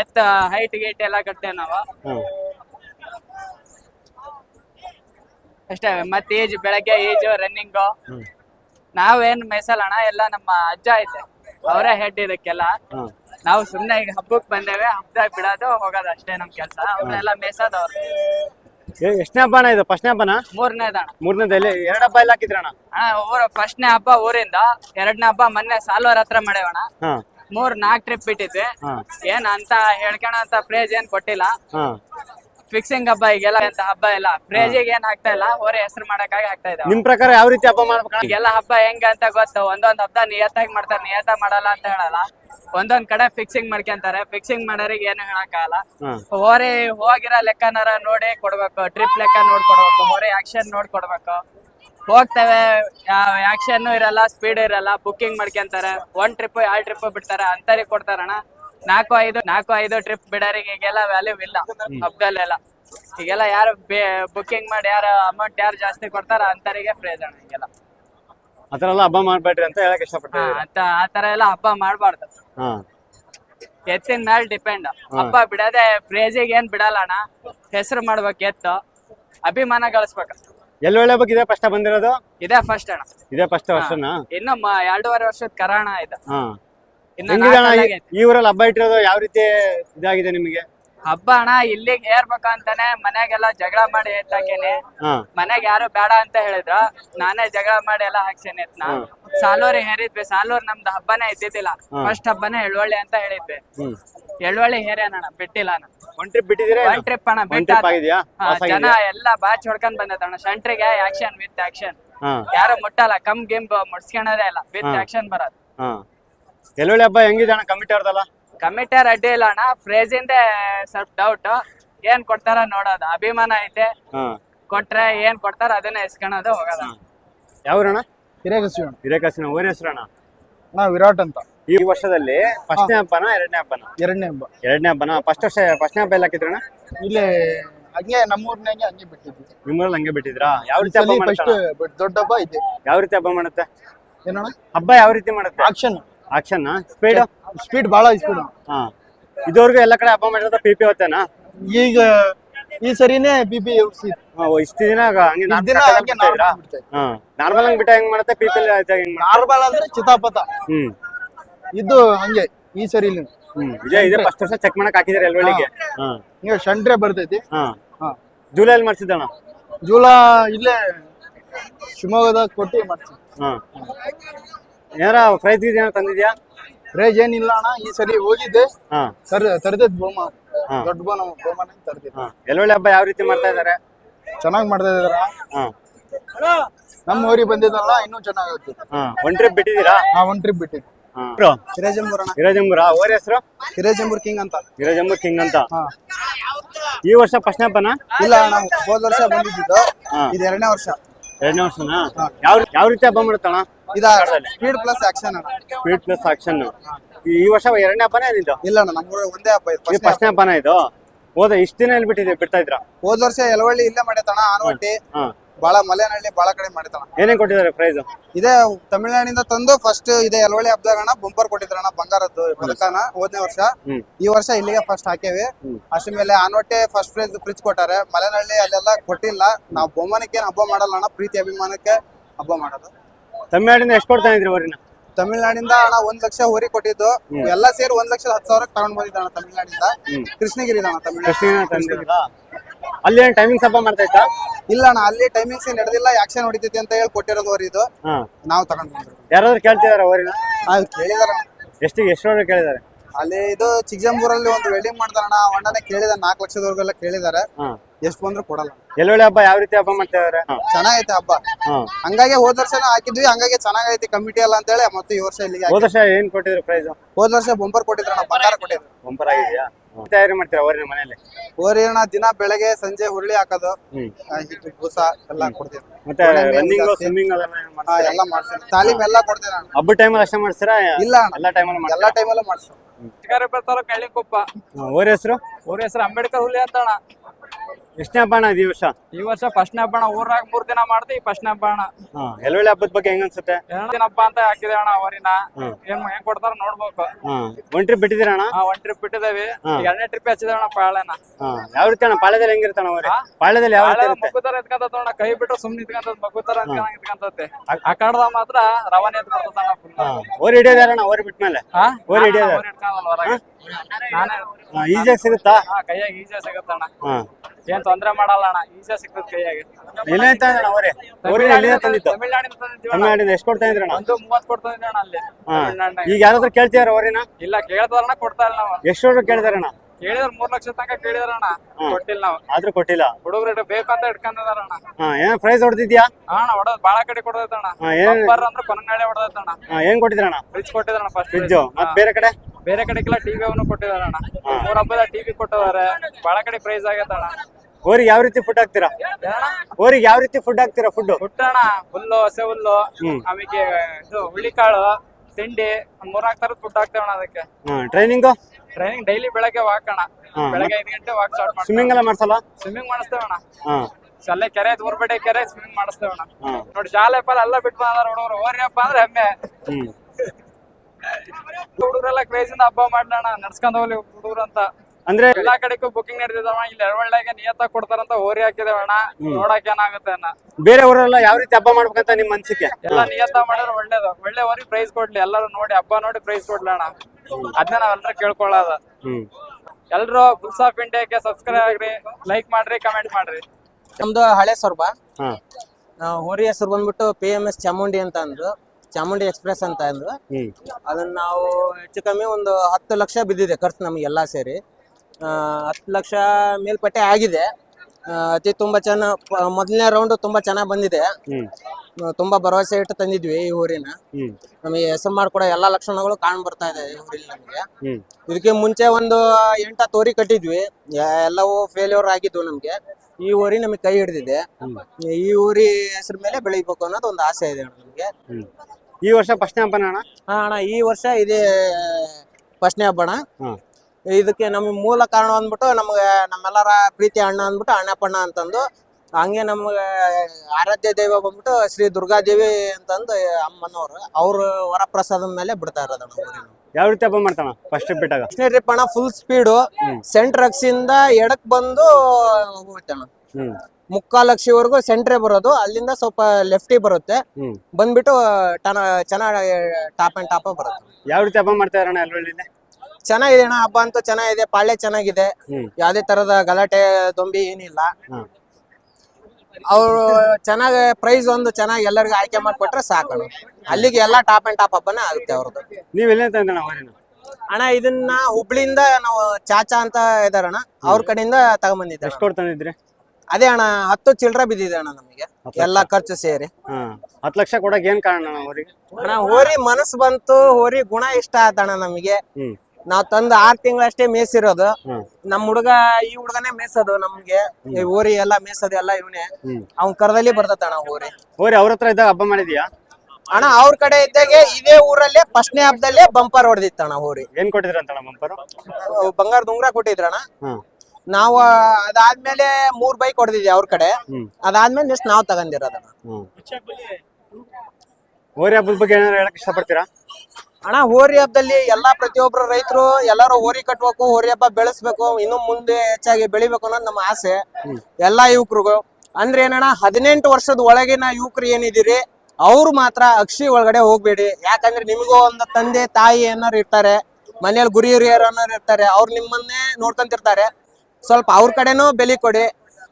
ಎತ್ತ ಹೈಟ್ ಗೇಟ್ ಎಲ್ಲ ಕಟ್ತೇವೆ ನಾವು. ಹಾ ಅಷ್ಟೇ ಮತ್ತೆ ಏಜ್ ಬೆಳಗ್ಗೆ ಏಜ್ ರನ್ನಿಂಗ್. ನಾವೇನ್ ಮೇಸಲ್ಲಣ್ಣ ಎಲ್ಲ ನಮ್ಮ ಅಜ್ಜ ಐತೆ. ಅವರೇ ಹೆಡ್ ಇದಕ್ಕೆಲ್ಲ. ನಾವು ಸುಮ್ನೆ ಈಗ ಹಬ್ಬಕ್ ಬಂದೇವೆ ಹಬ್ಬದಾಗ ಬಿಡೋದು ಹೋಗೋದು ಅಷ್ಟೇ ನಮ್ ಕೆಲ್ಸ. ಅವ್ರನ್ನೆಲ್ಲ ಮೇಸದವ್ರು ಎಷ್ಟನೇ ಹಬ್ಬನ ಇದು? ಫಸ್ಟ್ನೇ ಹಬ್ಬನ? ಮೂರನೇದಣ್ಣ ಮೂರನೇದಲ್ಲಿ ಎರಡು ಹಬ್ಬ ಎಲ್ಲ ಹಾಕಿದ್ರಣ ಅಣ್ಣ? ಊರ ಫಸ್ಟ್ನೇ ಹಬ್ಬ ಊರಿಂದ ಎರಡನೇ ಹಬ್ಬ ಮೊನ್ನೆ ಸಾಲ್ವಾರ್ ಹತ್ರ ಮಾಡೇವಣ ಹಾ. ಮೂರ್ ನಾಲ್ಕ್ ಟ್ರಿಪ್ ಬಿಟ್ಟಿದ್ವಿ. ಏನ್ ಅಂತ ಹೇಳ್ಕೊಳ ಅಂತ ಪ್ರೇಜ್ ಏನ್ ಕೊಟ್ಟಿಲ್ಲ. ಫಿಕ್ಸಿಂಗ್ ಹಬ್ಬ ಈಗೆಲ್ಲ ಎಂತ ಹಬ್ಬ ಇಲ್ಲ. ಫ್ರೇಜಿಗೆ ಏನ್ ಹಾಕ್ತಾ ಇಲ್ಲ ಹೊರೆ ಹೆಸರು ಮಾಡಕ್ಕಾಗಿ ಹಾಕ್ತಾ ಇದ್ದಾವೆ. ನಿಮ್ ಪ್ರಕಾರ ಯಾವ ರೀತಿ ಹಬ್ಬ ಮಾಡ್ಬೇಕು ಈಗೆಲ್ಲ ಹಬ್ಬ ಹೆಂಗ ಅಂತ ಗೊತ್ತು. ಒಂದೊಂದ್ ಹಬ್ಬ ನಿಯತ್ತಾಗಿ ಮಾಡ್ತಾರೆ ನಿಯತ ಮಾಡಲ್ಲ ಅಂತ ಹೇಳಲ್ಲ. ಒಂದೊಂದ್ ಕಡೆ ಫಿಕ್ಸಿಂಗ್ ಮಾಡ್ಕೊಂತಾರೆ. ಫಿಕ್ಸಿಂಗ್ ಮಾಡೋರಿಗೆ ಏನು ಹೇಳಕ್ಕಾಗಲ್ಲ. ಆಗಲ್ಲ ಹೋರಿ ಹೋಗಿರೋ ಲೆಕ್ಕನಾರ ನೋಡಿ ಕೊಡ್ಬೇಕು. ಟ್ರಿಪ್ ಲೆಕ್ಕ ನೋಡ್ ಕೊಡ್ಬೇಕು. ಹೋರಿ ಆಕ್ಷನ್ ನೋಡ್ ಕೊಡ್ಬೇಕು. ಹೋಗ್ತೇವೆ. ಆಕ್ಷನ್ ಇರಲ್ಲ ಸ್ಪೀಡ್ ಇರಲ್ಲ. ಬುಕ್ಕಿಂಗ್ ಮಾಡ್ಕೊಂತಾರೆ. ಒಂದ್ ಟ್ರಿಪ್ ಎರಡ್ ಟ್ರಿಪ್ ಬಿಡ್ತಾರೆ. ಅಂತರಿಗೆ ಕೊಡ್ತಾರಣ್ಣ. ನಾಲ್ಕು ಐದು ನಾಲ್ಕು ಐದು ಟ್ರಿಪ್ ಬಿಡೋರಿಗೆ ಈಗೆಲ್ಲ ವ್ಯಾಲ್ಯೂ ಇಲ್ಲ. ಹಬ್ಬದಲ್ಲೆಲ್ಲ. ಈಗೆಲ್ಲ ಯಾರು ಬುಕ್ಕಿಂಗ್ ಮಾಡಿ ಯಾರು ಅಮೌಂಟ್ ಯಾರು ಜಾಸ್ತಿ ಕೊಡ್ತಾರ ಅಂತರಿಗೆ ಫ್ರೇಜ್ ಅಣ್ಣ ಈಗೆಲ್ಲ. ಆ ಥರ ಎಲ್ಲ ಹಬ್ಬ ಮಾಡ್ಬೇಡ್ರಿ ಅಂತ ಹೇಳಕ್ ಹಾ, ಇಷ್ಟಪಡ್ತೀನಿ ಅಂತ ಆ ತರ ಎಲ್ಲ ಹಬ್ಬ ಮಾಡ್ಬಾರ್ದು. ಹಾ. ಎತ್ತಿನ ಮೇಲೆ ಡಿಪೆಂಡ್ ಹಬ್ಬ ಬಿಡದೆ ಫ್ರೇಜಿಗೆ ಏನ್ ಬಿಡಲ್ಲ ಅಣ್ಣ ಹೆಸರು ಮಾಡ್ಬೇಕು ಎತ್ತು. ಅಭಿಮಾನ ಗಳಿಸ್ಬೇಕು. ಎಲ್ಲಿ ಒಳ್ಳೆ ಇದೆ ಫಸ್ಟ್ ಬಂದಿರೋದು? ಇದೇ ಫಸ್ಟ್ ಅಣ್ಣ. ಇದೇ ಫಸ್ಟ್ ವರ್ಷನ? ಇನ್ನು ಮ- ಎರಡೂವರೆ ವರ್ಷದ ಕರಾಣ ಇದೆ. ಹಾ. ಹೆಂಗಿದೆ ಅಣ್ಣ ನಾಲ್ಕಲ್ಲಿ ಈ- ಈ ಊರಲ್ಲಿ ಹಬ್ಬ ಇಟ್ಟಿರೋದು ಯಾವ ರೀತಿ ಇದಾಗಿದೆ ನಿಮಗೆ? ಹಬ್ಬ ಅಣ್ಣ ಇಲ್ಲಿಗೆ ಏರ್ಬೇಕಂತಾನೆ ಮನೆಗೆಲ್ಲ ಜಗಳ ಮಾಡಿ ಎತ್ತಾಕೇನಿ ಮನೆಗೆ ಯಾರು ಬೇಡ ಅಂತ ಹೇಳಿದ್ರ. ನಾನೇ ಜಗಳ ಮಾಡಿ ಎಲ್ಲ ಹಾಕ್ಸೇನೆ ಎತ್ನ. ಸಾಲೂರಿ ಹೇರಿದ್ವಿ. ಸಾಲೋರ್ ನಮ್ದು ಹಬ್ಬನೇ ಇದ್ದಿದ್ದಿಲ್ಲ. ಫಸ್ಟ್ ಹಬ್ಬನೇ ಎಳ್ವಳ್ಳಿ ಅಂತ ಹೇಳಿದ್ವಿ. ಹ್ಮ್. ಎಳ್ವಳ್ಳಿ ಹೇರ್ಯಾನಣ್ಣ ಬಿಟ್ಟಿಲ್ಲ ಒನ್ ಟ್ರಿಪ್ ಬಿಟ್ಟಿದ್ದೀರಾ ಒನ್ ಟ್ರಿಪ್ ಅಣ್ಣ ಒನ್ ಬಿಟ್ಟ ಟ್ರಿಪ್ ಆಗಿದ್ಯಾ? ಹಾ, ಪಾಸ್ ಜನ ಆಗಿದ್ಯಾ? ಎಲ್ಲ ಬಾಚ್ ಹೊಡ್ಕೊಂಡ್ ಬಂದದಣ್ಣ. ಸೆಂಟ್ರಿಗೆ ಆಕ್ಷನ್ ವಿತ್ ಆಕ್ಷನ್ ಹಾ. ಯಾರು ಮುಟ್ಟಲ್ಲ. ಕಮ್ ಗೇಮ್ ಮುಡ್ಸ್ಕೊಳೋದೇ ಇಲ್ಲ. ವಿತ್ ಹಾ. ಆಕ್ಷನ್ ಬರೋದು. ಹಾ. ಎಲ್ಲೊಳ್ಳೆ ಹಬ್ಬ ಹೆಂಗಿದೆ ಅಣ್ಣ? ಕಮಿಟಿ ಅವ್ರದಲ್ಲ? ಕಮಿಟಿಯರ್ ಅಡ್ಡಿ ಇಲ್ಲ ಅಣ್ಣ. ಫ್ರೇಜ್ ಇಂದ ಸ್ವಲ್ಪ ಡೌಟ್ ಏನ್ ಕೊಡ್ತಾರ ನೋಡೋದು. ಅಭಿಮಾನ ಐತೆ. ಹಾ. ಕೊಟ್ರೆ ಏನ್ ಕೊಡ್ತಾರ ಅದನ್ನ ಎಸ್ಕೊಳೋದು ಹೋಗೋದ. ಯಾವ್ರಣ ಅಣ್ಣ. ಹಿರೇಕಾಸಿನ ಓನ್ ಹೆಸರಣ್ಣ ನಾ ವಿರಾಟ್ ಅಂತ. ಈ ವರ್ಷದಲ್ಲಿ ಫಸ್ಟ್ನೇ ಹಬ್ಬನ ಎರಡನೇ ಹಬ್ಬನ? ಎರಡನೇ ಹಬ್ಬ. ಎರಡನೇ ಹಬ್ಬನ? ಫಸ್ಟ್ ವರ್ಷ ಫಸ್ಟ್ನೇ ಹಬ್ಬ ಎಲ್ಲ ಹಾಕಿದ್ರಣ ಇಲ್ಲಿ ಹಂಗೆ ನಮ್ಮೂರ್ನಾಗೆ ಹಂಗೆ ಬಿಟ್ಟಿದ್ವಿ ನಿಮ್ಮೂರಲ್ಲಿ ಹಂಗೆ ಬಿಟ್ಟಿದ್ರಾ ಯಾವ ರೀತಿ ಹಬ್ಬ ಫಸ್ಟ್ ಮಾಡುತ್ತೆ ದೊಡ್ಡ ಹಬ್ಬ ಇದೆ. ಯಾವ ರೀತಿ ಹಬ್ಬ ಮಾಡುತ್ತೆ? ಏನಣ್ಣ? ಹಬ್ಬ ಯಾವ ರೀತಿ ಮಾಡುತ್ತೆ? ಆಕ್ಷನ್ ಆಕ್ಷನ್ ಸ್ಪೀಡ್ ಸ್ಪೀಡ್ ಬಹಳ ಸ್ಪೀಡ್ ಹಾ. ಇದುವರೆಗೂ ಎಲ್ಲ ಕಡೆ ಹಬ್ಬ ಮಾಡಿರೋದು ಪಿ ಪಿ ಹೊತ್ತೇನಾ ಈಗ ಈ ಸರಿನೇ ಬಿ ಬಿ ಹಾ, ಓ, ಇಷ್ಟು ದಿನ ಹಂಗೆ ನಾರ್ಮಲ್ ಹಂಗೆ ಬಿಟ್ಟ ಹೆಂಗ್ ಮಾಡುತ್ತೆ? ಪಿ ಪಿ ನಾರ್ಮಲ್ ಅಂದ್ರೆ ಚಿತಾಪತ. ಹ್ಮ್. ಇದು ಹಂಗೆ ಈ ಸರಿ ಇಲ್ಲಿ ಹ್ಮ್ ಇದೇ ಇದೇ ಫಸ್ಟ್ ವರ್ಷ ಚೆಕ್ ಮಾಡಕ್ ಹಾಕಿದ್ರೆ ಎಲ್ವಳಿಗೆ ಶಂಟ್ರೆ ಬರ್ತೈತಿ. ಹಾ. ಅಲ್ಲಿ ಜೂಲೈಲಿ ಮಾಡ್ಸಿದ್ದಣ್ಣ ಜೂಲ ಇಲ್ಲೇ ಶಿವಮೊಗ್ಗದಾಗ ಕೊಟ್ಟಿ ಮಾಡ್ತೀವಿ ಹಾ. ಏನಾರ ಪ್ರೈಸ್ ಗೀಸ್ ಏನಾರ ತಂದಿದ್ಯಾ? ಪ್ರೈಸ್ ಏನಿಲ್ಲ ಅಣ್ಣ ಈ ಸರಿ ಹೋಗಿದ್ದೆ ಹಾ. ತರ್ ತರ್ದೈತ್ ಬಹುಮಾನ ಹಾ. ದೊಡ್ಡ ಬಹುಮಾನ ತರ್ದಿದ್ದೆ. ಹಾ. ಎಲ್ವಳ್ಳಿ ಹಬ್ಬ ಯಾವ ರೀತಿ ಮಾಡ್ತಾ ಇದಾರೆ ಚೆನ್ನಾಗಿ ಮಾಡ್ತಾ ಇದಾರ ಹಾ. ನಮ್ಮ ಊರಿಗೆ ಬಂದಿದ್ದಲ್ಲ ಇನ್ನೂ ಚೆನ್ನಾಗಿ ಹಾ. ಒನ್ ಟ್ರಿಪ್ ಬಿಟ್ಟಿದ್ದೀರಾ? ಹಾ ಒಂದ್ ಟ್ರಿಪ್ ಬಿಟ್ಟಿದ್ದೆ. ಹಾ. ಬ್ರೋ ಹಿರೇಜಂಬೂರ್ ಅಣ್ಣ ಹಿರೇಜಂಬೂರ? ಓರ್ ಹೆಸರು? ಹಿರೇಜಂಬೂರ್ ಕಿಂಗ್ ಅಂತ. ಹಿರೇಜಂಬೂರ್ ಕಿಂಗ್ ಅಂತ. ಹಾ. ಈ ವರ್ಷ ಫಸ್ಟ್ನೇ ಹಬ್ಬನ? ಇಲ್ಲ ನಾವು ಹೋದ ವರ್ಷ ಬಂದಿದ್ದು ಹಾ. ಇದು ಎರಡನೇ ವರ್ಷ. ಎರಡನೇ ವರ್ಷನ ಯಾವ ಯಾವ ರೀತಿ ಹಬ್ಬ ಮಾಡುತ್ತಣ ಇದ ಸ್ಪೀಡ್ ಪ್ಲಸ್ ಆಕ್ಷನ್ ಅಣ್ಣ. ಸ್ಪೀಡ್ ಪ್ಲಸ್ ಆಕ್ಷನ್ ಈ ವರ್ಷ ಎರಡನೇ ಹಬ್ಬನೇ ಇದು ಇಲ್ಲ ಅಣ್ಣ ನಮ್ಮೂರ ಒಂದೇ ಹಬ್ಬ ಇದು ಇದು first ಫಸ್ಟ್ನೇ ಹಬ್ಬನ ಇದು? ಹೋದ ಇಷ್ಟ ದಿನ ಎಲ್ಲಿ ಬಿಟ್ಟಿದ್ದೆ ಬಿಡ್ತಾ ಇದ್ರ? ಹೋದ್ ವರ್ಷ ಯಲವಳ್ಳಿ ಇಲ್ಲೇ ಮಾಡೈತಣ ಆನವಟ್ಟಿ. ಹಾ. ಬಾಳ ಮಲೆನಹಳ್ಳಿ ಬಹಳ ಕಡೆ ಮಾಡಿದ್ದಾನೆ ಏನೇನ್ ಕೊಟ್ಟಿದ್ದಾರೆ ಪ್ರೈಸ್ ಇದೇ ತಮಿಳ್ನಾಡಿಂದ ತಂದು ಫಸ್ಟ್ ಇದೇ ಎಲ್ವಳಿ ಹಬ್ಬದಾಗಣ ಬಂಪರ್ ಕೊಟ್ಟಿದ್ರಣ ಬಂಗಾರದ್ದು ಪದಕನ ಹೋದ್ನೇ ವರ್ಷ. ಈ ವರ್ಷ ಇಲ್ಲಿಗೆ ಫಸ್ಟ್ ಹಾಕೇವಿ. ಅಷ್ಟ್ರ ಮೇಲೆ ಆನ್ವಟ್ಟೆ ಫಸ್ಟ್ ಪ್ರೈಸ್ ಫ್ರಿಜ್ ಕೊಟ್ಟಾರೆ. ಮಲೆನಹಳ್ಳಿ ಅಲ್ಲೆಲ್ಲ ಕೊಟ್ಟಿಲ್ಲ. ನಾವು ಬಹುಮಾನಕ್ಕೆ ಹಬ್ಬ ಮಾಡಲ್ಲ ಅಣ್ಣ ಪ್ರೀತಿ ಅಭಿಮಾನಕ್ಕೆ ಹಬ್ಬ ಮಾಡೋದು. ತಮಿಳ್ನಾಡಿಂದ ಎಷ್ಟು ಕೊಡ್ತಾ ಇದ್ರಿ ಅವರಿನ ತಮಿಳ್ನಾಡಿಂದ ಅಣ್ಣ ಒಂದ್ ಲಕ್ಷ ಹೊರಿ ಕೊಟ್ಟಿದ್ದು. ಎಲ್ಲ ಸೇರಿ ಒಂದ್ ಲಕ್ಷದ ಹತ್ತು ಸಾವಿರ ತಗೊಂಡ್ ಬಂದಿದ್ದ ತಮಿಳ್ನಾಡಿಂದ. ಕೃಷ್ಣಗಿರಿ ಅಣ್ಣ ತಮಿಳ್ನಾಡು ಅಲ್ಲಿ ಏನ್ ಟೈಮಿಂಗ್ಸ್ ಹಬ್ಬ ಮಾಡ್ತಾ ಇತ್ತಾ ಇಲ್ಲ ಅಣ್ಣ ಅಲ್ಲಿ ಟೈಮಿಂಗ್ಸ್ ನಡೆದಿಲ್ಲ ಆಕ್ಷನ್ ಹೊಡಿತೈತಿ ಅಂತ ಹೇಳಿ ಕೊಟ್ಟಿರೋದು ಅವ್ರ ಇದು. ಹಾ. ನಾವು ತಗೊಂಡ್ ಬಂದ್ವಿ ಯಾರಾದ್ರೂ ಕೇಳ್ತಿದಾರ ಅವ್ರಿನ? ಕೇಳಿದಾರ ಎಷ್ಟು ಎಷ್ಟಿಗೆ ಕೇಳಿದಾರೆ? ಅಲ್ಲಿ ಇದು ಚಿಕ್ಕಜಂಬೂರಲ್ಲಿ ಒಂದು ವೆಲ್ಡಿಂಗ್ ಮಾಡ್ತಾರಣ್ಣ ಆ ಅಣ್ಣನೇ ಕೇಳಿದ ನಾಲ್ಕು ಲಕ್ಷದವರೆಗೆಲ್ಲ ಕೇಳಿದಾರೆ. ಎಷ್ಟು ಬಂದ್ರು ಕೊಡಲ್ಲ ಎಲ್ಲೊಳ್ಳೆ ಹಬ್ಬ ಯಾವ ರೀತಿ ಹಬ್ಬ ಮಾಡ್ತಾ ಇದಾರೆ ಚೆನ್ನಾಗೈತೆ ಹಬ್ಬ. ಹಂಗಾಗಿ ಹೋದ ವರ್ಷನ ಹಾಕಿದ್ವಿ ಹಂಗಾಗಿ ಚೆನ್ನಾಗೈತಿ ಕಮಿಟಿ ಅಲ್ಲ ಅಂತ ಹೇಳಿ ಮತ್ತೆ ಈ ವರ್ಷ ಇಲ್ಲಿಗೆ ಹೋದ ವರ್ಷ ಏನ್ ಕೊಟ್ಟಿದ್ರು ಪ್ರೈಸ್ ಹೋದ ವರ್ಷ ಬಂಪರ್ ಕೊಟ್ಟಿದ್ರಣ್ಣ ಬಂಗಾರ ಕೊಟ್ಟಿದ್ರು. ಬಂಪರ್ ಆಗಿದೆಯಾ? ತಯಾರಿ ಮಾಡ್ತೀರಾ ಅವರಿನ ಮನೇಲಿ ಹೋರಿನ ಅಣ್ಣ ದಿನ ಬೆಳಗ್ಗೆ ಸಂಜೆ ಹುರುಳಿ ಹಾಕೋದು. ಹ್ಮ್. ಆ, ಹಿಟ್ಟು, ಬೂಸ ಎಲ್ಲ ಕೊಡ್ತೀವಿ. ಮತ್ತೆ ಒಳ್ಳೆ ರನ್ನಿಂಗ್ ಜಾಸ್ತಿ. ಸ್ವಿಮ್ಮಿಂಗ್ ಅದೆಲ್ಲ ಏನ್ ಹಾ, ಮಾಡ್ತೀರಾ? ಎಲ್ಲ ಮಾಡ್ತೀನಿ ತಾಲೀಮ್ ಎಲ್ಲ ಹಬ್ಬದ ಟೈಮಲ್ಲಿ ಅಷ್ಟೇ ಮಾಡ್ತೀರಾ? ಇಲ್ಲ ಎಲ್ಲ ಟೈಮಲ್ಲಿ ಎಲ್ಲಾ ಟೈಮಲ್ಲೂ ಮಾಡ್ತೀನಿ ಶಿಕಾರಿಪುರ ತಾಲೂಕು ಕಳ್ಳಿಕೊಪ್ಪ ಓರ್ ಹೆಸರು? ಊರ ಹೆಸರು ಅಂಬೇಡ್ಕರ್ ಹುಲಿ ಅಂತ ಅಣ್ಣ. ಎಷ್ಟನೇ ಹಬ್ಬ ಅಣ್ಣ ಇದು ಈ ವರ್ಷ? ಈ ವರ್ಷ ಫಸ್ಟ್ನೇ ಹಬ್ಬಣ ಊರಾಗ ಮೂರ್ ದಿನ ಮಾಡ್ತಿ ಫಸ್ಟ್ನೇ ಹಬ್ಬಣ ಹಾ ಹಬ್ಬದ ಬಗ್ಗೆ ಹೆಂಗ್ ಅನ್ಸುತ್ತೆ? ಹಬ್ಬ ಅಂತ ಹಾಕಿದೆ ಅಣ್ಣ ಅವರಿನ. ಏನ್ ಹೆಂಗ್ ಕೊಡ್ತಾರ ನೋಡ್ಬೇಕು. ಹಾ ಒನ್ ಟ್ರಿಪ್ ಬಿಟ್ಟಿದ್ದೀರಾ ಅಣ್ಣ? ಆ ಒಂದ್ ಟ್ರಿಪ್ ಬಿಟ್ಟಿದೇವಿ ಎರಡನೇ ಟ್ರಿಪ್ ಹಚ್ಚಿದೇವ್ ಅಣ್ಣ ಪಾಳೆನ. ಹಾ ಯಾವ ರೀತಿ ಅಣ್ಣ? ಪಾಳ್ಯದಲ್ಲಿ ಹೆಂಗಿರ್ತಾನ ಅವ್ರಿ? ಪಾಳ್ಯದಲ್ಲಿ ಯಾವ ರೀತಿ ಇರುತ್ತೆ? ತರ ಅಣ್ಣ. ಕೈ ಬಿಟ್ಟು ಸುಮ್ನೆ ಇದ್ಕಂತ ಮಗುತಾರ ತರ ಇಟ್ಕೊಂತತೆ ಆ ಕಡದ ಮಾತ್ರ ರವಾನೆ ಎತ್ ಬರ್ತದ ಅಣ್ಣ ಫುಲ್ ಹಾ ಓರ್ ಹಿಡಿಯೋದು ಯಾರಣ್ಣ? ಓರ್ ಬಿಟ್ಮೇಲೆ ಹಾ? ಓರಿ ಹಿಡಿಯೋದು? ಓರಿ ಹಿಡ್ಕೊಳಲ್ಲ ಹೊರಗೆ. ನಾನೇ ಹಾ ಈಜಿಯಾಗಿ ಸಿಗುತ್ತಾ? ಹಾ ಕೈಯಾಗ ಈಜೆ ಸಿಗತ್ತಣ್ಣ ಹಾ. ಏನ್ ತೊಂದ್ರೆ ಮಾಡಲ್ಲ ಅಣ್ಣ. ಈಜೆ ಸಿಗ್ತದ ಕೈಯಾಗ. ಎಲ್ಲಿಂದ ತಂದಣ್ಣ ಓರಿ ಓರಿ ಎಲ್ಲಿಂದ ತಂದಿತ್ತು ತಮಿಳ್ನಾಡಿನ ತಂದಿದ್ದೀವಿ ಅಣ್ಣ. ತಮಿಳ್ನಾಡಿಂದ ಎಷ್ಟು ಕೊಡ್ತಾ ಒಂದು ಮೂವತ್ ಕೊಡ್ತಂದಿದ್ದೀವಿ ಅಣ್ಣ ಅಲ್ಲಿ ಹಾ. ತಮಿಳ್ನಾಡಿನಾಗ. ಈಗ ಯಾರಾದ್ರೂ ಕೇಳ್ತಿದಾರ ಓರಿನ ಇಲ್ಲ ಕೇಳ್ತಾರಣ್ಣ ಕೊಡ್ತಾ ಇಲ್ಲ ನಾವು. ಎಷ್ಟರವರೆಗೆ ಅಣ್ಣ? ಕೇಳಿದ್ರ ಮೂರ್ ಲಕ್ಷ ತನಕ ಕೇಳಿದ್ರಣ್ಣ ಕೊಟ್ಟಿಲ್ಲ ನಾವು. ಆದ್ರೂ ಕೊಟ್ಟಿಲ್ಲ. ಹುಡುಗರು ಬೇಕಂತ ಇಟ್ಕೊಂಡಿದಾರಣ್ಣ ಹಾ ಏನ್ ಪ್ರೈಸ್ ಹೊಡೆದಿದ್ಯಾ? ಹಾ ಅಣ್ಣ ಹೊಡೋದ್ ಬಾಳ ಕಡೆ ಕೊಡದೈತಣ್ಣ ಹಾ ಏನ್ ಬಂಪರ್ ಅಂದ್ರೆ ಕೊನನಾಳೆ ಹೊಡೆದೈತಣ್ಣ ಹಾ ಏನ್ ಕೊಟ್ಟಿದ್ರಣ್ಣ ಫ್ರಿಜ್ ಕೊಟ್ಟಿದಾರಣ್ಣ ಫಸ್ಟ್ ಫ್ರಿಜ್ ಮತ್ ಬೇರೆ ಕಡೆ? ಬೇರೆ ಕಡೆಗೆಲ್ಲ ಟಿವಿ ಅವನು ಕೊಟ್ಟಿದಾರಣ್ಣ ಮೂರ್ ಹಬ್ಬದ ಟಿವಿ ಕೊಟ್ಟಿದ್ದಾರೆ ಬಾಳ ಕಡೆ ಪ್ರೈಸ್ ಆಗೈತಣ್ಣ ಓರಿಗೆ ಯಾವ ರೀತಿ ಫುಡ್ ಹಾಕ್ತೀರಾ? ಓರಿಗೆ ಯಾವ ರೀತಿ ಫುಡ್ ಹಾಕ್ತೀರಾ ಫುಡ್ ಹುಟ್ಟಣ ಹುಲ್ಲು ಹಸೆ ಹುಲ್ಲು ಹ್ಮ್. ಆಮೇಲೆ ಇದು ಹುಳಿಕಾಳು ತಿಂಡಿ ಒಂದ್ ಮೂರ್ನಾಲ್ಕು ತರದ್ ಫುಡ್ ಹಾಕ್ತೇವಣ ಅದಕ್ಕೆ. ಟ್ರೈನಿಂಗು ಟ್ರೈನಿಂಗ್ ಡೈಲಿ ಬೆಳಗ್ಗೆ ವಾಕಣ ಹಾ, ಬೆಳಗ್ಗೆ ಐದು ಗಂಟೆ ವಾಕ್ ಸ್ಟಾರ್ಟ್ ಮಾಡ್ತೀವಿ. ಸ್ವಿಮ್ಮಿಂಗ್ ಎಲ್ಲ ಮಾಡ್ಸಲ್ಲ? ಸ್ವಿಮ್ಮಿಂಗ್ ಮಾಡಿಸ್ತೇವಣ ಹಾ. ಅಲ್ಲೇ ಕೆರೆ ಐತೆ ಊರ್ಬಡೆ ಕೆರೆ ಸ್ವಿಮ್ಮಿಂಗ್ ಮಾಡಿಸ್ತೇವಣ ಹಾ. ನೋಡಿ ಶಾಲೆ ಪಾಲ ಎಲ್ಲ ಬಿಟ್ಟು ಬಂದಾರ ಹುಡುಗರು. ಓರಿಯಪ್ಪ ಅಂದ್ರೆ ಹೆಮ್ಮೆ. ಹ್ಮ್. ಹುಡುಗರೆಲ್ಲ ಕ್ರೇಜಿಂದ ಹಬ್ಬ ಮಾಡ್ಲಣ ನಡ್ಸ್ಕೊಂಡ್ ಹೋಗ್ಲಿ ಹುಡುಗರು ಅಂತ. ಅಂದ್ರೆ ಎಲ್ಲಾ ಕಡೆಗೂ ಬುಕಿಂಗ್ ನಡೆದಿದವ. ಇಲ್ಲಿ ಎಳವಳ್ಳಿಗೆ ನಿಯತ ಕೊಡ್ತಾರಂತ ಓರಿ ಹಾಕಿದೆ ಅಣ್ಣ. ನೋಡಕ್ ಏನಾಗುತ್ತೆ ಅಣ್ಣ. ಬೇರೆ ಊರೆಲ್ಲ ಯಾವ ರೀತಿ ಹಬ್ಬ ಮಾಡ್ಬೇಕಂತ ನಿಮ್ ಅನ್ಸಿಕೆ? ಎಲ್ಲ ನಿಯತ ಮಾಡಿದ್ರೆ ಒಳ್ಳೇದು. ಒಳ್ಳೆ ಓರಿ ಪ್ರೈಸ್ ಕೊಡ್ಲಿ. ಎಲ್ಲರೂ ನೋಡಿ ಹಬ್ಬ ನೋಡಿ ಪ್ರೈಸ್ ಕೊಡ್ಲಿ ಅಣ್ಣ. ಅದನ್ನ ನಾವೆಲ್ಲರೂ ಕೇಳ್ಕೊಳ್ಳೋದ. ಎಲ್ರು ಬುಕ್ಸ್ ಆಫ್ ಇಂಡಿಯಾಕ್ಕೆ ಸಬ್ಸ್ಕ್ರೈಬ್ ಆಗ್ರಿ. ಲೈಕ್ ಮಾಡ್ರಿ ಕಮೆಂಟ್ ಮಾಡ್ರಿ. ನಮ್ದು ಹಳೆ ಸ್ವರ್ಬ. ಹೋರಿ ಹೆಸರು ಬಂದ್ಬಿಟ್ಟು ಪಿ ಎಂ ಎಸ್ ಚಾಮುಂಡಿ ಅಂತ ಅಂದ್ರು. ಚಾಮುಂಡಿ ಎಕ್ಸ್ಪ್ರೆಸ್ ಅಂತ ಅಂದ್ರು. ಅದನ್ನ ನಾವು ಹೆಚ್ಚು ಕಮ್ಮಿ ಒಂದು ಹತ್ತು ಲಕ್ಷ ಬಿದ್ದಿದೆ ಖರ್ಚು ಎಲ್ಲಾ ಸೇರಿ. ಹತ್ತು ಲಕ್ಷ ಮೇಲ್ಪಟ್ಟೆ ಆಗಿದೆ. ಆ, ಅತಿ ತುಂಬಾ ಚೆನ್ನಾಗಿ ಮೊದಲನೇ ರೌಂಡ್ ತುಂಬಾ ಚೆನ್ನಾಗಿ ಬಂದಿದೆ. ಹ್ಮ್. ಆ, ತುಂಬಾ ಭರವಸೆ ಇಟ್ಟು ತಂದಿದ್ವಿ ಈ ಊರಿನ. ಹ್ಮ್. ನಮಗೆ ಹೆಸರು ಕೂಡ ಎಲ್ಲಾ ಲಕ್ಷಣಗಳು ಕಾಣ್ ಬರ್ತಾ ಇದೆ ಈ ಊರಿನ ನಮಗೆ. ಹ್ಮ್. ಇದಕ್ಕೆ ಮುಂಚೆ ಒಂದು ಎಂಟ ತೋರಿ ಕಟ್ಟಿದ್ವಿ. ಎ- ಎಲ್ಲವೂ ಫೇಲ್ಯೂರ್ ಆಗಿದ್ವು ನಮ್ಗೆ. ಈ ಊರಿ ನಮಗೆ ಕೈ ಹಿಡಿದಿದೆ. ಈ ಊರಿ ಹೆಸರು ಮೇಲೆ ಬೆಳಿಬೇಕು ಅನ್ನೋದು ಒಂದು ಆಸೆ ಇದೆ ಅಣ್ಣ ನಮ್ಗೆ. ಹ್ಮ್. ಈ ವರ್ಷ ಫಸ್ಟ್ ಹಬ್ಬನ ಅಣ್ಣ? ಹಾ ಅಣ್ಣ ಈ ವರ್ಷ ಇದೇ ಫಸ್ಟ್ನೇ ಹಬ್ಬಣ್ಣ ಹ್ಮ್. ಇದಕ್ಕೆ ನಮ್ಮ ಮೂಲ ಕಾರಣ ಅಂದ್ಬಿಟ್ಟು ನಮ್ಗೆ ನಮ್ಮೆಲ್ಲರ ಪ್ರೀತಿ ಅಣ್ಣ ಅಂದ್ಬಿಟ್ಟು ಅಣ್ಣಪ್ಪಣ್ಣ ಅಂತಂದು ಹಂಗೆ ನಮ್ಗೆ ಆರಾಧ್ಯ ದೇವ ಬಂದ್ಬಿಟ್ಟು ಶ್ರೀ ದುರ್ಗಾದೇವಿ ಅಂತಂದು ಅಮ್ಮನವ್ರು. ಅವ್ರ ವರಪ್ರಸಾದದ ಮೇಲೆ ಬಿಡ್ತಾ ಇರೋದು ಯಾವ ರೀತಿ ಹಬ್ಬ ಮಾಡ್ತಾನ ಫಸ್ಟ್ ಬಿಟ್ಟಾಗ? ಟ್ರಿಪ್ ಅಣ್ಣ ಫುಲ್ ಸ್ಪೀಡು ಸೆಂಟ್ರ್ ಇಂದ ಎಡಕ್ ಬಂದು ಹೋಗ್ತಾನ ಮುಕ್ಕಾಲ್ ಲಕ್ಷವರೆಗೂ ಸೆಂಟ್ರೇ ಬರೋದು ಅಲ್ಲಿಂದ ಸ್ವಲ್ಪ ಲೆಫ್ಟಿ ಬರುತ್ತೆ. ಬಂದ್ಬಿಟ್ಟು ಟನ ಚೆನ್ನಾಗಿ ಟಾಪ್ ಅಂಡ್ ಟಾಪ್ ಬರುತ್ತೆ. ಯಾವ ರೀತಿ ಹಬ್ಬ ಮಾಡ್ತಾ ಇರೋಣ ಎಲ್ವಳ್ಳಿಲಿ ಚೆನ್ನಾಗಿದೆ ಅಣ್ಣ ಹಬ್ಬ ಅಂತೂ ಚೆನ್ನಾಗಿದೆ ಪಾಳ್ಯ ಚೆನ್ನಾಗಿದೆ. ಯಾವ್ದೇ ತರದ ಗಲಾಟೆ ದೊಂಬಿ ಏನಿಲ್ಲ. ಅವ್ರು ಚೆನ್ನಾಗಿ ಪ್ರೈಸ್ ಒಂದು ಚೆನ್ನಾಗಿ ಎಲ್ಲರಿಗೂ ಆಯ್ಕೆ ಮಾಡಿಕೊಟ್ರೆ ಸಾಕಣ ಅಲ್ಲಿಗೆ ಎಲ್ಲಾ ಟಾಪ್ ಅಂಡ್ ಟಾಪ್ ಹಬ್ಬನೇ ಆಗುತ್ತೆ ಅವ್ರದ್ದು. ನೀವ್ ಎಲ್ಲಿ ತಂದಣ ಅಣ್ಣ ಇದನ್ನ ಹುಬ್ಳಿಯಿಂದ ನಾವು ಚಾಚಾ ಅಂತ ಇದಾರಣ್ಣ ಅವ್ರ ಕಡೆಯಿಂದ ತಗೊಂಬಂದಿದ್ದಾರೆ ಎಷ್ಟು ಅದೇ ಅಣ್ಣ ಹತ್ತು ಚಿಲ್ಡ್ರ ಬಿದ್ದಿದೆ ಅಣ್ಣ ನಮಗೆ. ಎಲ್ಲಾ ಖರ್ಚು ಸೇರಿ. ಹತ್ತು ಲಕ್ಷ ಕೊಡಕ್ ಏನ್ ಕಾರಣ ಅಣ್ಣ ಹೋರಿ ಮನಸ್ಸು ಬಂತು ಹೋರಿ ಗುಣ ಇಷ್ಟ ಆತಣ್ಣ ನಮಗೆ. ನಾವ್ ತಂದ ಆರ್ ತಿಂಗಳಷ್ಟೇ ಮೇಸಿರೋದು ನಮ್ ಹುಡುಗ ಈ ಹುಡುಗನೇ ಮೇಸೋದು ನಮ್ಗೆ. ಈ ಹೋರಿ ಎಲ್ಲಾ ಮೇಸೋದು ಎಲ್ಲಾ ಇವನೇ. ಅವ್ನ್ ಕರದಲ್ಲಿ ಬರ್ತತಣ್ಣ ಹೋರಿ ಹೋರಿ ಅವ್ರ ಹತ್ರ ಇದ್ದಾಗ ಹಬ್ಬ ಮಾಡಿದ್ಯಾ? ಅಣ್ಣ ಅವ್ರ ಕಡೆ ಇದ್ದಾಗೆ ಇದೇ ಊರಲ್ಲೇ ಫಸ್ಟ್ನೇ ಹಬ್ಬದಲ್ಲೇ ಬಂಪರ್ ಹೊಡೆದಿತ್ತಣ್ಣ ಹೋರಿ ಏನ್ ಕೊಟ್ಟಿದ್ರ ಬಂಪರ್? ಬಂಗಾರದ ಉಂಗ್ರ ಕೊಟ್ಟಿದ್ರಣ್ಣ ನಾವ್ ಅದಾದ್ಮೇಲೆ ಮೂರ್ ಬೈಕ್ ಹೊಡೆದಿದ್ವಿ ಅವ್ರ ಕಡೆ. ಅದಾದ್ಮೇಲೆ ನೆಕ್ಸ್ಟ್ ನಾವ್ ತಗೊಂಡಿರೋದಣ್ಣ ಊರಿ ಹೋರಿ ಹಬ್ಬದ ಬಗ್ಗೆ ಏನಾದ್ರು ಹೇಳಕ್ ಇಷ್ಟಪಡ್ತೀರಾ? ಅಣ್ಣ ಹೋರಿ ಹಬ್ಬದಲ್ಲಿ ಎಲ್ಲಾ ಪ್ರತಿಯೊಬ್ರು ರೈತರು ಎಲ್ಲರೂ ಹೋರಿ ಕಟ್ಬೇಕು ಹೋರಿ ಹಬ್ಬ ಬೆಳೆಸ್ಬೇಕು ಇನ್ನು ಮುಂದೆ ಹೆಚ್ಚಾಗಿ ಬೆಳಿಬೇಕು ಅನ್ನೋದು ನಮ್ಮ ಆಸೆ. ಎಲ್ಲಾ ಯುವಕರಿಗೂ. ಅಂದ್ರೆ ಏನಣ್ಣ ಹದಿನೆಂಟು ವರ್ಷದ ಒಳಗಿನ ಯುವಕರು ಏನಿದ್ದೀರಿ ಅವ್ರು ಮಾತ್ರ ಅಕ್ಷಿ ಒಳಗಡೆ ಹೋಗ್ಬೇಡಿ. ಯಾಕಂದ್ರೆ ನಿಮಗೂ ಒಂದು ತಂದೆ ತಾಯಿ ಏನಾರು ಇರ್ತಾರೆ ಮನೇಲಿ ಗುರಿ ಹಿರಿಯರು ಅನ್ನೋರು ಇರ್ತಾರೆ ಅವ್ರು ನಿಮ್ಮನ್ನೇ ನೋಡ್ಕೊಂತಿರ್ತಾರೆ. ಸ್ವಲ್ಪ ಅವ್ರ ಕಡೆನೂ ಬೆಲೆ ಕೊಡಿ.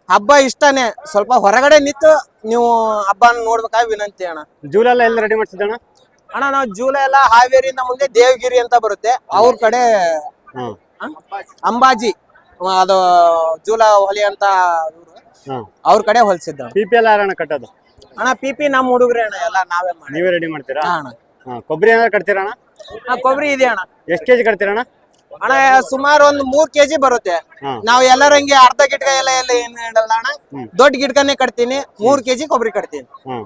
ಹಬ್ಬ ಇಷ್ಟನೇ. ಸ್ವಲ್ಪ ಹೊರಗಡೆ ನಿಂತು ನೀವು ಹಬ್ಬ ನೋಡ್ಬೇಕಾಗಿ ವಿನಂತಿ ಅಣ್ಣ. ಜೂಲೆಲ್ಲ ಎಲ್ಲಿ ರೆಡಿ ಮಾಡ್ತಿದ್ದಣ್ಣ ಅಣ್ಣ ನಾವು ಜೂಲೈ ಎಲ್ಲ ಹಾವೇರಿಯಿಂದ ಮುಂದೆ ದೇವಗಿರಿ ಅಂತ ಬರುತ್ತೆ. ಅವ್ರ ಕಡೆ ಅಂಬಾಜಿ ಅದು ಜೂಲ ಹೊಲಿ ಅಂತ. ಅವ್ರ ಕಡೆ ಹೊಲ್ಸಿದ್ದ ಪಿಪಿ ಪಿ ಎಲ್ಲ ಕಟ್ಟೋದು? ಅಣ್ಣ ಪಿಪಿ ಪಿ ನಮ್ಮ ಹುಡುಗ್ರೆ ಅಣ್ಣ ಎಲ್ಲ ನಾವೇ ಮಾಡಿ ನೀವೇ ರೆಡಿ ಮಾಡ್ತೀರಾ? ಅಣ್ಣ. ಹಾ ಕೊಬ್ಬರಿ ಏನಾದ್ರು ಕಟ್ತೀರಾ ಅಣ್ಣ? ಆ, ಕೊಬ್ಬರಿ ಇದೆ ಅಣ್ಣ. ಎಷ್ಟ್ ಕೆಜಿ ಕಟ್ತೀರಣ್ಣ ಅಣ್ಣ? ಸುಮಾರು ಒಂದು ಮೂರ್ ಕೆಜಿ ಬರುತ್ತೆ. ನಾವ್ ಎಲ್ಲರ ಎಲ್ಲರಂಗೆ ಅರ್ಧ ಗಿಟ್ಕ ಎಲ್ಲ ಎಲ್ಲ ಏನ್ ಇಡಲ್ಲ ಅಣ್ಣ. ದೊಡ್ಡ ಗಿಟ್ಕನೇ ಕಟ್ತೀನಿ ಮೂರ್ ಕೆಜಿ ಕೊಬ್ಬರಿ ಕಟ್ತೀನಿ. ಹ್ಮ್.